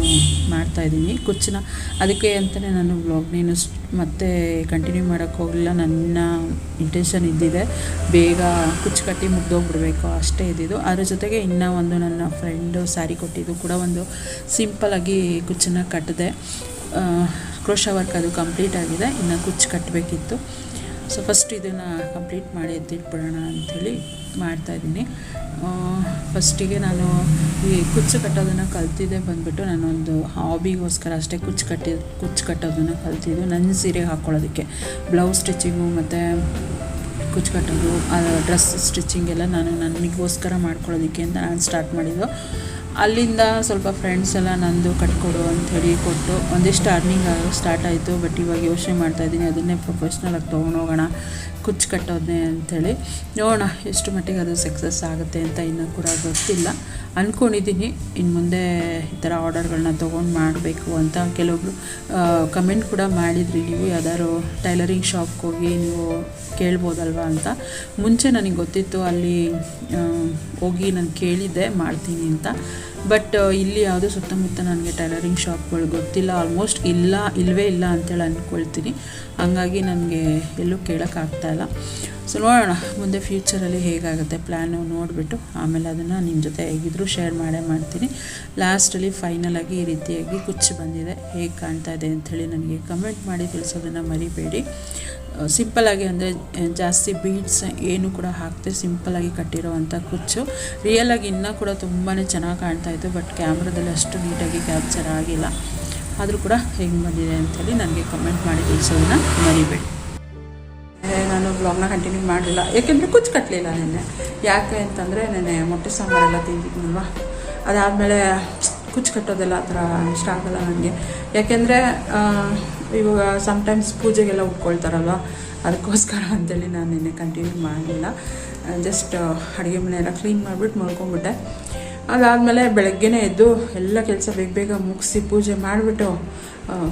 ಮಾಡ್ತಾಯಿದ್ದೀನಿ ಕುಚ್ಚನ್ನ ಅದಕ್ಕೆ ಅಂತಲೇ ನಾನು ಬ್ಲಾಗ್ನೇನು ಮತ್ತೆ ಕಂಟಿನ್ಯೂ ಮಾಡೋಕ್ಕೆ ಹೋಗಲಿಲ್ಲ. ನನ್ನ ಇಂಟೆನ್ಷನ್ ಇದ್ದಿದೆ. ಬೇಗ ಕುಚ್ಚು ಕಟ್ಟಿ ಮುಗ್ದೋಗ್ಬಿಡ್ಬೇಕು. ಅಷ್ಟೇ ಇದ್ದಿದ್ದು. ಅದ್ರ ಜೊತೆಗೆ ಇನ್ನೂ ಒಂದು ನನ್ನ ಫ್ರೆಂಡು ಸ್ಯಾರಿ ಕೊಟ್ಟಿದ್ದು ಕೂಡ ಒಂದು ಸಿಂಪಲಾಗಿ ಕುಚ್ಚನ್ನ ಕಟ್ಟಿದೆ ಕ್ರೋಶ ವರ್ಕ್ ಅದು ಕಂಪ್ಲೀಟ್ ಆಗಿದೆ. ಇನ್ನು ಕುಚ್ಚು ಕಟ್ಟಬೇಕಿತ್ತು ಸೊ ಫಸ್ಟ್ ಇದನ್ನು ಕಂಪ್ಲೀಟ್ ಮಾಡಿ ಎತ್ತಿಟ್ಬಿಡೋಣ ಅಂಥೇಳಿ ಮಾಡ್ತಾಯಿದ್ದೀನಿ ಫಸ್ಟಿಗೆ ನಾನು ಈ ಕುಚ್ಚು ಕಟ್ಟೋದನ್ನು ಕಲ್ತಿದ್ದೆ ಬಂದುಬಿಟ್ಟು ನಾನೊಂದು ಹಾಬಿಗೋಸ್ಕರ ಅಷ್ಟೇ ಕುಚ್ಚು ಕಟ್ಟಿ, ಕುಚ್ಚು ಕಟ್ಟೋದನ್ನು ಕಲ್ತಿದ್ದು. ನನ್ನ ಸೀರೆ ಹಾಕ್ಕೊಳ್ಳೋದಕ್ಕೆ ಬ್ಲೌಸ್ ಸ್ಟಿಚಿಂಗು ಮತ್ತು ಕುಚ್ಚು ಕಟ್ಟೋದು ಡ್ರೆಸ್ ಸ್ಟಿಚಿಂಗ್ ಎಲ್ಲ ನಾನು ನನಗೋಸ್ಕರ ಮಾಡ್ಕೊಳ್ಳೋದಕ್ಕೆ ಅಂತ ನಾನು ಸ್ಟಾರ್ಟ್ ಮಾಡಿದ್ದು. ಅಲ್ಲಿಂದ ಸ್ವಲ್ಪ ಫ್ರೆಂಡ್ಸ್ ಎಲ್ಲ ನಂದು ಕಟ್ಕೊಡು ಹೇಳಿ ಕೊಟ್ಟು ಒಂದಿಷ್ಟು ಅರ್ನಿಂಗ್ ಸ್ಟಾರ್ಟ್ ಆಯಿತು ಬಟ್ ಇವಾಗ ಯೋಚನೆ ಮಾಡ್ತಾ ಇದ್ದೀನಿ, ಅದನ್ನೇ ಪ್ರೊಫೆಷ್ನಲಾಗಿ ತೊಗೊಂಡೋಗೋಣ ಕುಚ್ಚು ಕಟ್ಟೋದನ್ನೇ ಅಂಥೇಳಿ ನೋಡೋಣ ಎಷ್ಟು ಮಟ್ಟಿಗೆ ಅದು ಸಕ್ಸಸ್ ಆಗುತ್ತೆ ಅಂತ ಇನ್ನೂ ಕೂಡ ಗೊತ್ತಿಲ್ಲ. ಅಂದ್ಕೊಂಡಿದ್ದೀನಿ ಇನ್ನು ಮುಂದೆ ಈ ಥರ ಆರ್ಡರ್ಗಳನ್ನ ತೊಗೊಂಡು ಮಾಡಬೇಕು ಅಂತ ಕೆಲವೊಬ್ರು ಕಮೆಂಟ್ ಕೂಡ ಮಾಡಿದ್ರಿ. ನೀವು ಯಾವ್ದಾದ್ರು ಟೈಲರಿಂಗ್ ಶಾಪ್ಗೆ ಹೋಗಿ ನೀವು ಕೇಳ್ಬೋದಲ್ವಾ ಅಂತ. ಮುಂಚೆ ನನಗೆ ಗೊತ್ತಿತ್ತು ಅಲ್ಲಿ ಹೋಗಿ ನಾನು ಕೇಳಿದ್ದೆ, ಮಾಡ್ತೀನಿ ಅಂತ. ಬಟ್ ಇಲ್ಲಿ ಯಾವುದೇ ಸುತ್ತಮುತ್ತ ನನಗೆ ಟೈಲರಿಂಗ್ ಶಾಪ್ಗಳು ಗೊತ್ತಿಲ್ಲ. ಆಲ್ಮೋಸ್ಟ್ ಇಲ್ಲ ಇಲ್ಲವೇ ಇಲ್ಲ ಅಂತೇಳಿ ಅಂದ್ಕೊಳ್ತೀನಿ. ಹಂಗಾಗಿ ನನಗೆ ಎಲ್ಲೂ ಕೇಳೋಕ್ಕಾಗ್ತಾಯಿಲ್ಲ ಸೊ ನೋಡೋಣ. ಮುಂದೆ ಫ್ಯೂಚರಲ್ಲಿ ಹೇಗಾಗುತ್ತೆ ಪ್ಲ್ಯಾನು ನೋಡಿಬಿಟ್ಟು ಆಮೇಲೆ ಅದನ್ನು ನಿಮ್ಮ ಜೊತೆ ಹೇಗಿದ್ರು ಶೇರ್ ಮಾಡೇ ಮಾಡ್ತೀನಿ. ಲಾಸ್ಟಲ್ಲಿ ಫೈನಲಾಗಿ ಈ ರೀತಿಯಾಗಿ ಕುಚ್ಚು ಬಂದಿದೆ. ಹೇಗೆ ಕಾಣ್ತಾ ಇದೆ ಅಂಥೇಳಿ ನನಗೆ ಕಮೆಂಟ್ ಮಾಡಿ ತಿಳಿಸೋದನ್ನು ಮರಿಬೇಡಿ. ಸಿಂಪಲ್ಲಾಗಿ ಅಂದರೆ ಜಾಸ್ತಿ ಬೀಡ್ಸ್ ಏನು ಕೂಡ ಹಾಕದೆ ಸಿಂಪಲ್ಲಾಗಿ ಕಟ್ಟಿರೋವಂಥ ಕುಚ್ಚು. ರಿಯಲಾಗಿ ಇನ್ನೂ ಕೂಡ ತುಂಬಾ ಚೆನ್ನಾಗಿ ಕಾಣ್ತಾ ಇತ್ತು ಬಟ್ ಕ್ಯಾಮ್ರಾದಲ್ಲಿ ಅಷ್ಟು ನೀಟಾಗಿ ಕ್ಯಾಪ್ಚರ್ ಆಗಿಲ್ಲ. ಆದರೂ ಕೂಡ ಹೆಂಗೆ ಬಂದಿದೆ ಅಂಥೇಳಿ ನನಗೆ ಕಮೆಂಟ್ ಮಾಡಿ ತಿಳಿಸೋದನ್ನ ಮರಿಬೇಡಿ. ನಾನು ಬ್ಲಾಗ್ನ ಕಂಟಿನ್ಯೂ ಮಾಡಲಿಲ್ಲ. ಯಾಕೆಂದರೆ ಕುಚ್ಚು ಕಟ್ಟಲಿಲ್ಲ ನಿನ್ನೆ. ಯಾಕೆ ಅಂತಂದರೆ ನೆನ್ನೆ ಮೊಟ್ಟೆ ಸಾಂಬಾರೆಲ್ಲ ತಿಂದಿದ್ನಲ್ವ? ಅದಾದಮೇಲೆ ಕುಚ್ಚು ಕಟ್ಟೋದೆಲ್ಲ ಆ ಥರ ಇಷ್ಟ ಆಗಲ್ಲ ನನಗೆ. ಯಾಕೆಂದರೆ ಇವಾಗ ಸಮ್ಟೈಮ್ಸ್ ಪೂಜೆಗೆಲ್ಲ ಉಟ್ಕೊಳ್ತಾರಲ್ವ? ಅದಕ್ಕೋಸ್ಕರ ಅಂತೇಳಿ ನಾನು ನಿನ್ನೆ ಕಂಟಿನ್ಯೂ ಮಾಡಲಿಲ್ಲ. ಜಸ್ಟ್ ಅಡುಗೆ ಮನೆ ಎಲ್ಲ ಕ್ಲೀನ್ ಮಾಡಿಬಿಟ್ಟು ಮಲ್ಕೊಂಡ್ಬಿಟ್ಟೆ. ಅದಾದಮೇಲೆ ಬೆಳಗ್ಗೆನೇ ಎದ್ದು ಎಲ್ಲ ಕೆಲಸ ಬೇಗ ಬೇಗ ಮುಗಿಸಿ ಪೂಜೆ ಮಾಡಿಬಿಟ್ಟು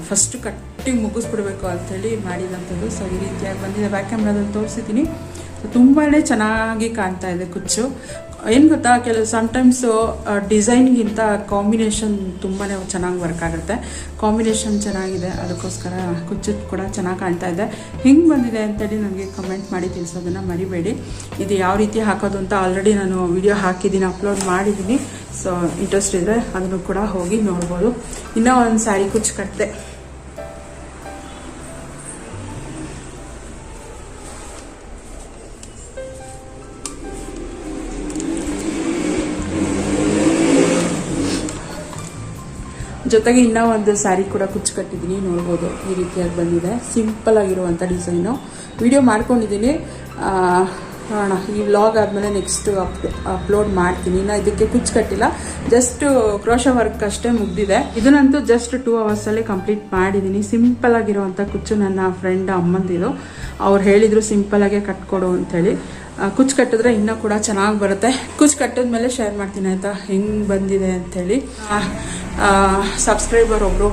ಫಸ್ಟ್ ಕಟ್ಟಿ ಮುಗಿಸ್ಬಿಡ್ಬೇಕು ಅಂಥೇಳಿ ಮಾಡಿದಂಥದ್ದು. ಸೊ ಈ ರೀತಿಯಾಗಿ ಬಂದಿದೆ. ಬ್ಯಾಕ್ ಕ್ಯಾಮ್ರಾದಲ್ಲಿ ತೋರಿಸಿದ್ದೀನಿ. ತುಂಬಾ ಚೆನ್ನಾಗಿ ಕಾಣ್ತಾ ಇದೆ ಕುಚ್ಚು. ಏನು ಗೊತ್ತಾ, ಕೆಲವು ಸಮ್ಟೈಮ್ಸು ಡಿಸೈನ್ಗಿಂತ ಕಾಂಬಿನೇಷನ್ ತುಂಬಾ ಚೆನ್ನಾಗಿ ವರ್ಕ್ ಆಗುತ್ತೆ. ಕಾಂಬಿನೇಷನ್ ಚೆನ್ನಾಗಿದೆ, ಅದಕ್ಕೋಸ್ಕರ ಕುಚ್ಚು ಕೂಡ ಚೆನ್ನಾಗಿ ಕಾಣ್ತಾ ಇದೆ. ಹೆಂಗೆ ಬಂದಿದೆ ಅಂತೇಳಿ ನನಗೆ ಕಮೆಂಟ್ ಮಾಡಿ ತಿಳಿಸೋದನ್ನು ಮರಿಬೇಡಿ. ಇದು ಯಾವ ರೀತಿ ಹಾಕೋದು ಅಂತ ಆಲ್ರೆಡಿ ನಾನು ವಿಡಿಯೋ ಹಾಕಿದ್ದೀನಿ ಅಪ್ಲೋಡ್ ಮಾಡಿದ್ದೀನಿ. ಸೊ ಇಂಟ್ರೆಸ್ಟ್ ಇದ್ದರೆ ಅದನ್ನು ಕೂಡ ಹೋಗಿ ನೋಡ್ಬೋದು. ಇನ್ನೂ ಒಂದು ಸ್ಯಾರಿ ಕುಚ್ಚು ಕಟ್ಟಿದೆ ಜೊತೆಗೆ ಇನ್ನೂ ಒಂದು ಸ್ಯಾರಿ ಕೂಡ ಕುಚ್ಚು ಕಟ್ಟಿದ್ದೀನಿ, ನೋಡ್ಬೋದು ಈ ರೀತಿಯಾಗಿ ಬಂದಿದೆ. ಸಿಂಪಲ್ ಆಗಿರುವಂಥ ಡಿಸೈನು ವಿಡಿಯೋ ಮಾಡ್ಕೊಂಡಿದ್ದೀನಿ. ನೋಡೋಣ, ಈ ವ್ಲಾಗ್ ಆದಮೇಲೆ ನೆಕ್ಸ್ಟ್ ಅಪ್ ಅಪ್ಲೋಡ್ ಮಾಡ್ತೀನಿ. ಇನ್ನು ಇದಕ್ಕೆ ಕುಚ್ಚು ಕಟ್ಟಿಲ್ಲ ಜಸ್ಟ್ ಕ್ರೋಶ ವರ್ಕ್ ಅಷ್ಟೇ ಮುಗ್ದಿದೆ. ಇದನ್ನಂತೂ ಜಸ್ಟ್ ಟೂ ಅವರ್ಸಲ್ಲಿ ಕಂಪ್ಲೀಟ್ ಮಾಡಿದ್ದೀನಿ. ಸಿಂಪಲ್ ಆಗಿರುವಂಥ ಕುಚ್ಚು ನನ್ನ ಫ್ರೆಂಡ್ ಅಮ್ಮಂದಿದು ಅವ್ರು ಹೇಳಿದರು ಸಿಂಪಲಾಗೆ ಕಟ್ಕೊಡು ಅಂಥೇಳಿ ಕುಚ್ಚು ಕಟ್ಟಿದ್ರೆ ಇನ್ನೂ ಕೂಡ ಚೆನ್ನಾಗಿ ಬರುತ್ತೆ. ಕುಚ್ಚು ಕಟ್ಟಿದ್ಮೇಲೆ ಶೇರ್ ಮಾಡ್ತೀನಿ, ಆಯಿತಾ? ಹೆಂಗೆ ಬಂದಿದೆ ಅಂಥೇಳಿ ಸಬ್ಸ್ಕ್ರೈಬರ್ ಒಬ್ಬರು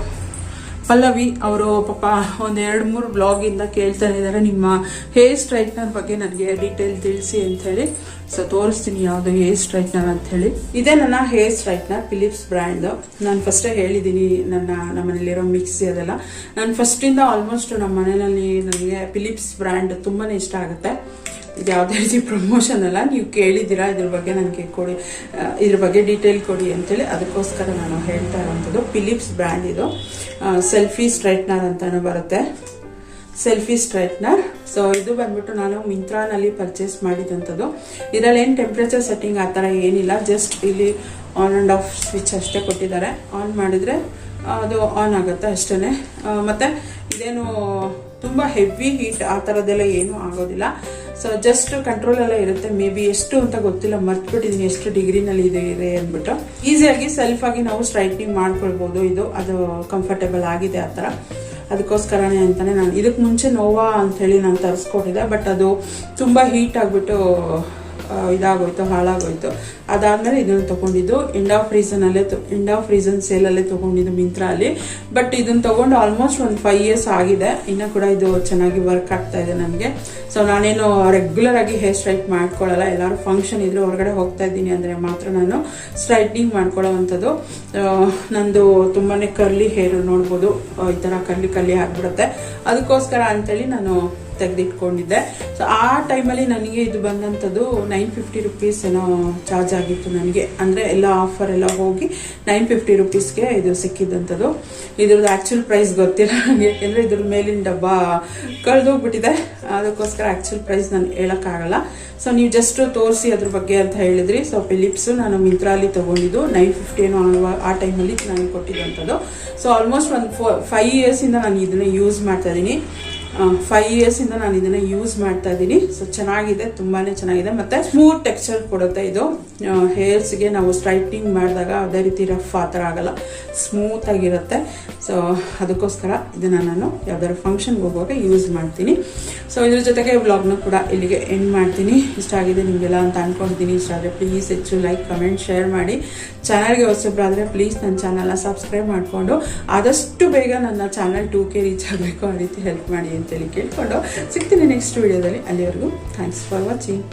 ಪಲ್ಲವಿ ಅವರು ಪಾಪ ಒಂದು ಎರಡು ಮೂರು ಬ್ಲಾಗಿಂದ ಕೇಳ್ತಾನೆ ಇದ್ದಾರೆ ನಿಮ್ಮ ಹೇರ್ ಸ್ಟ್ರೈಟ್ನರ್ ಬಗ್ಗೆ ನನಗೆ ಡೀಟೇಲ್ ತಿಳಿಸಿ ಅಂಥೇಳಿ ಸೊ ತೋರಿಸ್ತೀನಿ ಯಾವುದು ಹೇರ್ ಸ್ಟ್ರೈಟ್ನರ್ ಅಂಥೇಳಿ ಇದೇ ನನ್ನ ಹೇರ್ ಸ್ಟ್ರೈಟ್ನರ್ ಫಿಲಿಪ್ಸ್ ಬ್ರ್ಯಾಂಡ್ ನಾನು ಫಸ್ಟೇ ಹೇಳಿದ್ದೀನಿ ನನ್ನ, ನಮ್ಮನೇಲಿರೋ ಮಿಕ್ಸಿ ಅದೆಲ್ಲ. ನಾನು ಫಸ್ಟಿಂದ ಆಲ್ಮೋಸ್ಟ್ ನಮ್ಮ ಮನೆಯಲ್ಲಿ ನನಗೆ ಫಿಲಿಪ್ಸ್ ಬ್ರ್ಯಾಂಡ್ ತುಂಬಾ ಇಷ್ಟ ಆಗುತ್ತೆ. ಇದು ಯಾವುದೇ ರೀತಿ ಪ್ರಮೋಷನ್ ಅಲ್ಲ. ನೀವು ಕೇಳಿದ್ದೀರಾ? ಇದ್ರ ಬಗ್ಗೆ ನನಗೆ ಕೊಡಿ. ಇದ್ರ ಬಗ್ಗೆ ಡೀಟೇಲ್ ಕೊಡಿ ಅಂತೇಳಿ ಅದಕ್ಕೋಸ್ಕರ ನಾನು ಹೇಳ್ತಾ ಇರೋವಂಥದ್ದು. ಫಿಲಿಪ್ಸ್ ಬ್ರ್ಯಾಂಡ್ ಇದು. ಸೆಲ್ಫಿ ಸ್ಟ್ರೈಟ್ನರ್ ಅಂತಲೂ ಬರುತ್ತೆ. ಸೆಲ್ಫಿ ಸ್ಟ್ರೈಟ್ನರ್ ಸೊ ಇದು ಬಂದ್ಬಿಟ್ಟು ನಾನು ಮಿಂತ್ರಾನಲ್ಲಿ ಪರ್ಚೇಸ್ ಮಾಡಿದಂಥದ್ದು. ಇದರಲ್ಲಿ ಏನು ಟೆಂಪ್ರೇಚರ್ ಸೆಟ್ಟಿಂಗ್ ಆ ಥರ ಏನಿಲ್ಲ. ಜಸ್ಟ್ ಇಲ್ಲಿ ಆನ್ ಆ್ಯಂಡ್ ಆಫ್ ಸ್ವಿಚ್ ಅಷ್ಟೇ ಕೊಟ್ಟಿದ್ದಾರೆ. ಆನ್ ಮಾಡಿದರೆ ಅದು ಆನ್ ಆಗುತ್ತೆ ಅಷ್ಟೇ ಮತ್ತು ಇದೇನು ತುಂಬ ಹೆವಿ ಹೀಟ್ ಆ ಥರದ್ದೆಲ್ಲ ಏನೂ ಆಗೋದಿಲ್ಲ. ಸೊ ಜಸ್ಟ್ ಕಂಟ್ರೋಲ್ ಎಲ್ಲ ಇರುತ್ತೆ. ಮೇ ಬಿ ಎಷ್ಟು ಅಂತ ಗೊತ್ತಿಲ್ಲ. ಮರ್ತ್ಬಿಟ್ಟಿದೀನಿ. ಎಷ್ಟು ಡಿಗ್ರಿನಲ್ಲಿ ಇದೆ ಇದೆ ಅಂದ್ಬಿಟ್ಟು. ಈಸಿಯಾಗಿ ಸೆಲ್ಫ್ ಆಗಿ ನಾವು ಸ್ಟ್ರೈಟ್ನಿಂಗ್ ಮಾಡ್ಕೊಳ್ಬೋದು. ಇದು, ಅದು ಕಂಫರ್ಟೇಬಲ್ ಆಗಿದೆ ಆ ಥರ. ಅದಕ್ಕೋಸ್ಕರನೇ ಅಂತಾನೆ ನಾನು ಇದಕ್ಕೆ ಮುಂಚೆ ನೋವಾ ಅಂತ ಹೇಳಿ ನಾನು ತರಿಸ್ಕೊಟ್ಟಿದ್ದೆ. ಬಟ್ ಅದು ತುಂಬ ಹೀಟ್ ಆಗಿಬಿಟ್ಟು ಇದಾಗೋಯ್ತು, ಹಾಳಾಗೋಯ್ತು. ಅದಾದಮೇಲೆ ಇದನ್ನು ತಗೊಂಡಿದ್ದು ಎಂಡ್ ಆಫ್ ರೀಸನಲ್ಲೇ ಎಂಡ್ ಆಫ್ ರೀಸನ್ ಸೇಲಲ್ಲೇ ತಗೊಂಡಿದ್ದು ಮಿಂತ್ರ ಅಲ್ಲಿ. ಬಟ್ ಇದನ್ನು ತಗೊಂಡು ಆಲ್ಮೋಸ್ಟ್ ಒಂದು ಫೈವ್ ಇಯರ್ಸ್ ಆಗಿದೆ. ಇನ್ನೂ ಕೂಡ ಇದು ಚೆನ್ನಾಗಿ ವರ್ಕ್ ಆಗ್ತಾ ಇದೆ ನನಗೆ ಸೊ ನಾನೇನು ರೆಗ್ಯುಲರ್ ಆಗಿ ಹೇರ್ ಸ್ಟ್ರೈಟ್ ಮಾಡ್ಕೊಳ್ಳಲ್ಲ. ಎಲ್ಲರೂ ಫಂಕ್ಷನ್ ಇದ್ರೆ ಹೊರಗಡೆ ಹೋಗ್ತಾ ಇದ್ದೀನಿ ಅಂದರೆ ಮಾತ್ರ ನಾನು ಸ್ಟ್ರೈಟ್ನಿಂಗ್ ಮಾಡ್ಕೊಳ್ಳೋವಂಥದ್ದು. ನಂದು ತುಂಬಾ ಕರ್ಲಿ ಹೇರ್ ನೋಡ್ಬೋದು. ಈ ಥರ ಕರ್ಲಿ ಕರ್ಲಿ ಆಗ್ಬಿಡುತ್ತೆ. ಅದಕ್ಕೋಸ್ಕರ ಅಂತೇಳಿ ನಾನು ತೆಗೆದಿಟ್ಕೊಂಡಿದ್ದೆ. ಸೊ ಆ ಟೈಮಲ್ಲಿ ನನಗೆ ಇದು ಬಂದಂಥದ್ದು ನೈನ್ ಫಿಫ್ಟಿ ರುಪೀಸ್ ಏನೋ ಚಾರ್ಜ್ ಆಗಿತ್ತು ನನಗೆ. ಅಂದರೆ ಎಲ್ಲ ಆಫರ್ ಎಲ್ಲ ಹೋಗಿ ನೈನ್ ಫಿಫ್ಟಿ ರುಪೀಸ್ಗೆ ಇದು ಸಿಕ್ಕಿದ್ದಂಥದ್ದು ಇದ್ರದ್ದು ಆ್ಯಕ್ಚುಲ್ ಪ್ರೈಸ್ ಗೊತ್ತಿಲ್ಲ ನನಗೆ. ಯಾಕೆಂದರೆ ಇದ್ರ ಮೇಲಿನ ಡಬ್ಬ ಕಳೆದೋಗ್ಬಿಟ್ಟಿದೆ ಅದಕ್ಕೋಸ್ಕರ ಆ್ಯಕ್ಚುಲ್ ಪ್ರೈಸ್ ನಾನು ಹೇಳೋಕ್ಕಾಗಲ್ಲ. ಸೊ ನೀವು ಜಸ್ಟ್ ತೋರಿಸಿ ಅದ್ರ ಬಗ್ಗೆ ಅಂತ ಹೇಳಿದ್ರಿ. ಸೊ ಫಿಲಿಪ್ಸು ನಾನು ಮಿಂತ್ರಾಲಿ ತೊಗೊಂಡಿದ್ದು. ನೈನ್ ಫಿಫ್ಟಿ ಏನೋ ಆ- ಟೈಮಲ್ಲಿ ನನಗೆ ಕೊಟ್ಟಿದ್ದಂಥದ್ದು. ಸೊ ಆಲ್ಮೋಸ್ಟ್ ಒಂದು ಫೋ ಫೈವ್ ಇಯರ್ಸಿಂದ ನಾನು ಇದನ್ನ ಯೂಸ್ ಮಾಡ್ತಾ ಇದ್ದೀನಿ. ಫೈವ್ ಇಯರ್ಸಿಂದ ನಾನು ಇದನ್ನು ಯೂಸ್ ಮಾಡ್ತಾ ಇದ್ದೀನಿ. ಸೊ ಚೆನ್ನಾಗಿದೆ ತುಂಬಾ ಚೆನ್ನಾಗಿದೆ. ಮತ್ತು ಸ್ಮೂತ್ ಟೆಕ್ಸ್ಚರ್ ಕೊಡುತ್ತೆ ಇದು. ಹೇರ್ಸ್ಗೆ ನಾವು ಸ್ಟ್ರೈಟ್ನಿಂಗ್ ಮಾಡಿದಾಗ ಅದೇ ರೀತಿ ರಫ್ ಆ ಥರ ಆಗಲ್ಲ. ಸ್ಮೂತ್ ಆಗಿರುತ್ತೆ. ಸೊ ಅದಕ್ಕೋಸ್ಕರ ಇದನ್ನು ನಾನು ಯಾವ್ದಾದ್ರು ಫಂಕ್ಷನ್ಗೆ ಹೋಗುವಾಗ ಯೂಸ್ ಮಾಡ್ತೀನಿ. ಸೊ ಇದ್ರ ಜೊತೆಗೆ ವ್ಲಾಗ್ನ ಕೂಡ ಇಲ್ಲಿಗೆ ಎಂಡ್ ಮಾಡ್ತೀನಿ. ಇಷ್ಟ ಆಗಿದೆ ನಿಮಗೆಲ್ಲ ಅಂತ ಅನ್ಕೊಂಡಿದ್ದೀನಿ. ಇಷ್ಟ ಆದರೆ ಪ್ಲೀಸ್ ಹೆಚ್ಚು ಲೈಕ್ ಕಮೆಂಟ್ ಶೇರ್ ಮಾಡಿ. ಚಾನಲ್ಗೆ ಹೊಸಬ್ರಾದರೆ ಪ್ಲೀಸ್ ನನ್ನ ಚಾನಲ್ನ ಸಬ್ಸ್ಕ್ರೈಬ್ ಮಾಡಿಕೊಂಡು. ಆದಷ್ಟು ಬೇಗ ನನ್ನ ಚಾನಲ್ ಟೂ ಕೆ ರೀಚ್ ಆಗಬೇಕು. ಆ ರೀತಿ ಹೆಲ್ಪ್ ಮಾಡಿ ಅಂತೇಳಿ ಕೇಳ್ಕೊಂಡು ಸಿಗ್ತೀನಿ ನೆಕ್ಸ್ಟ್ ವಿಡಿಯೋದಲ್ಲಿ ಅಲ್ಲಿವರೆಗೂ ಥ್ಯಾಂಕ್ಸ್ ಫಾರ್ ವಾಚಿಂಗ್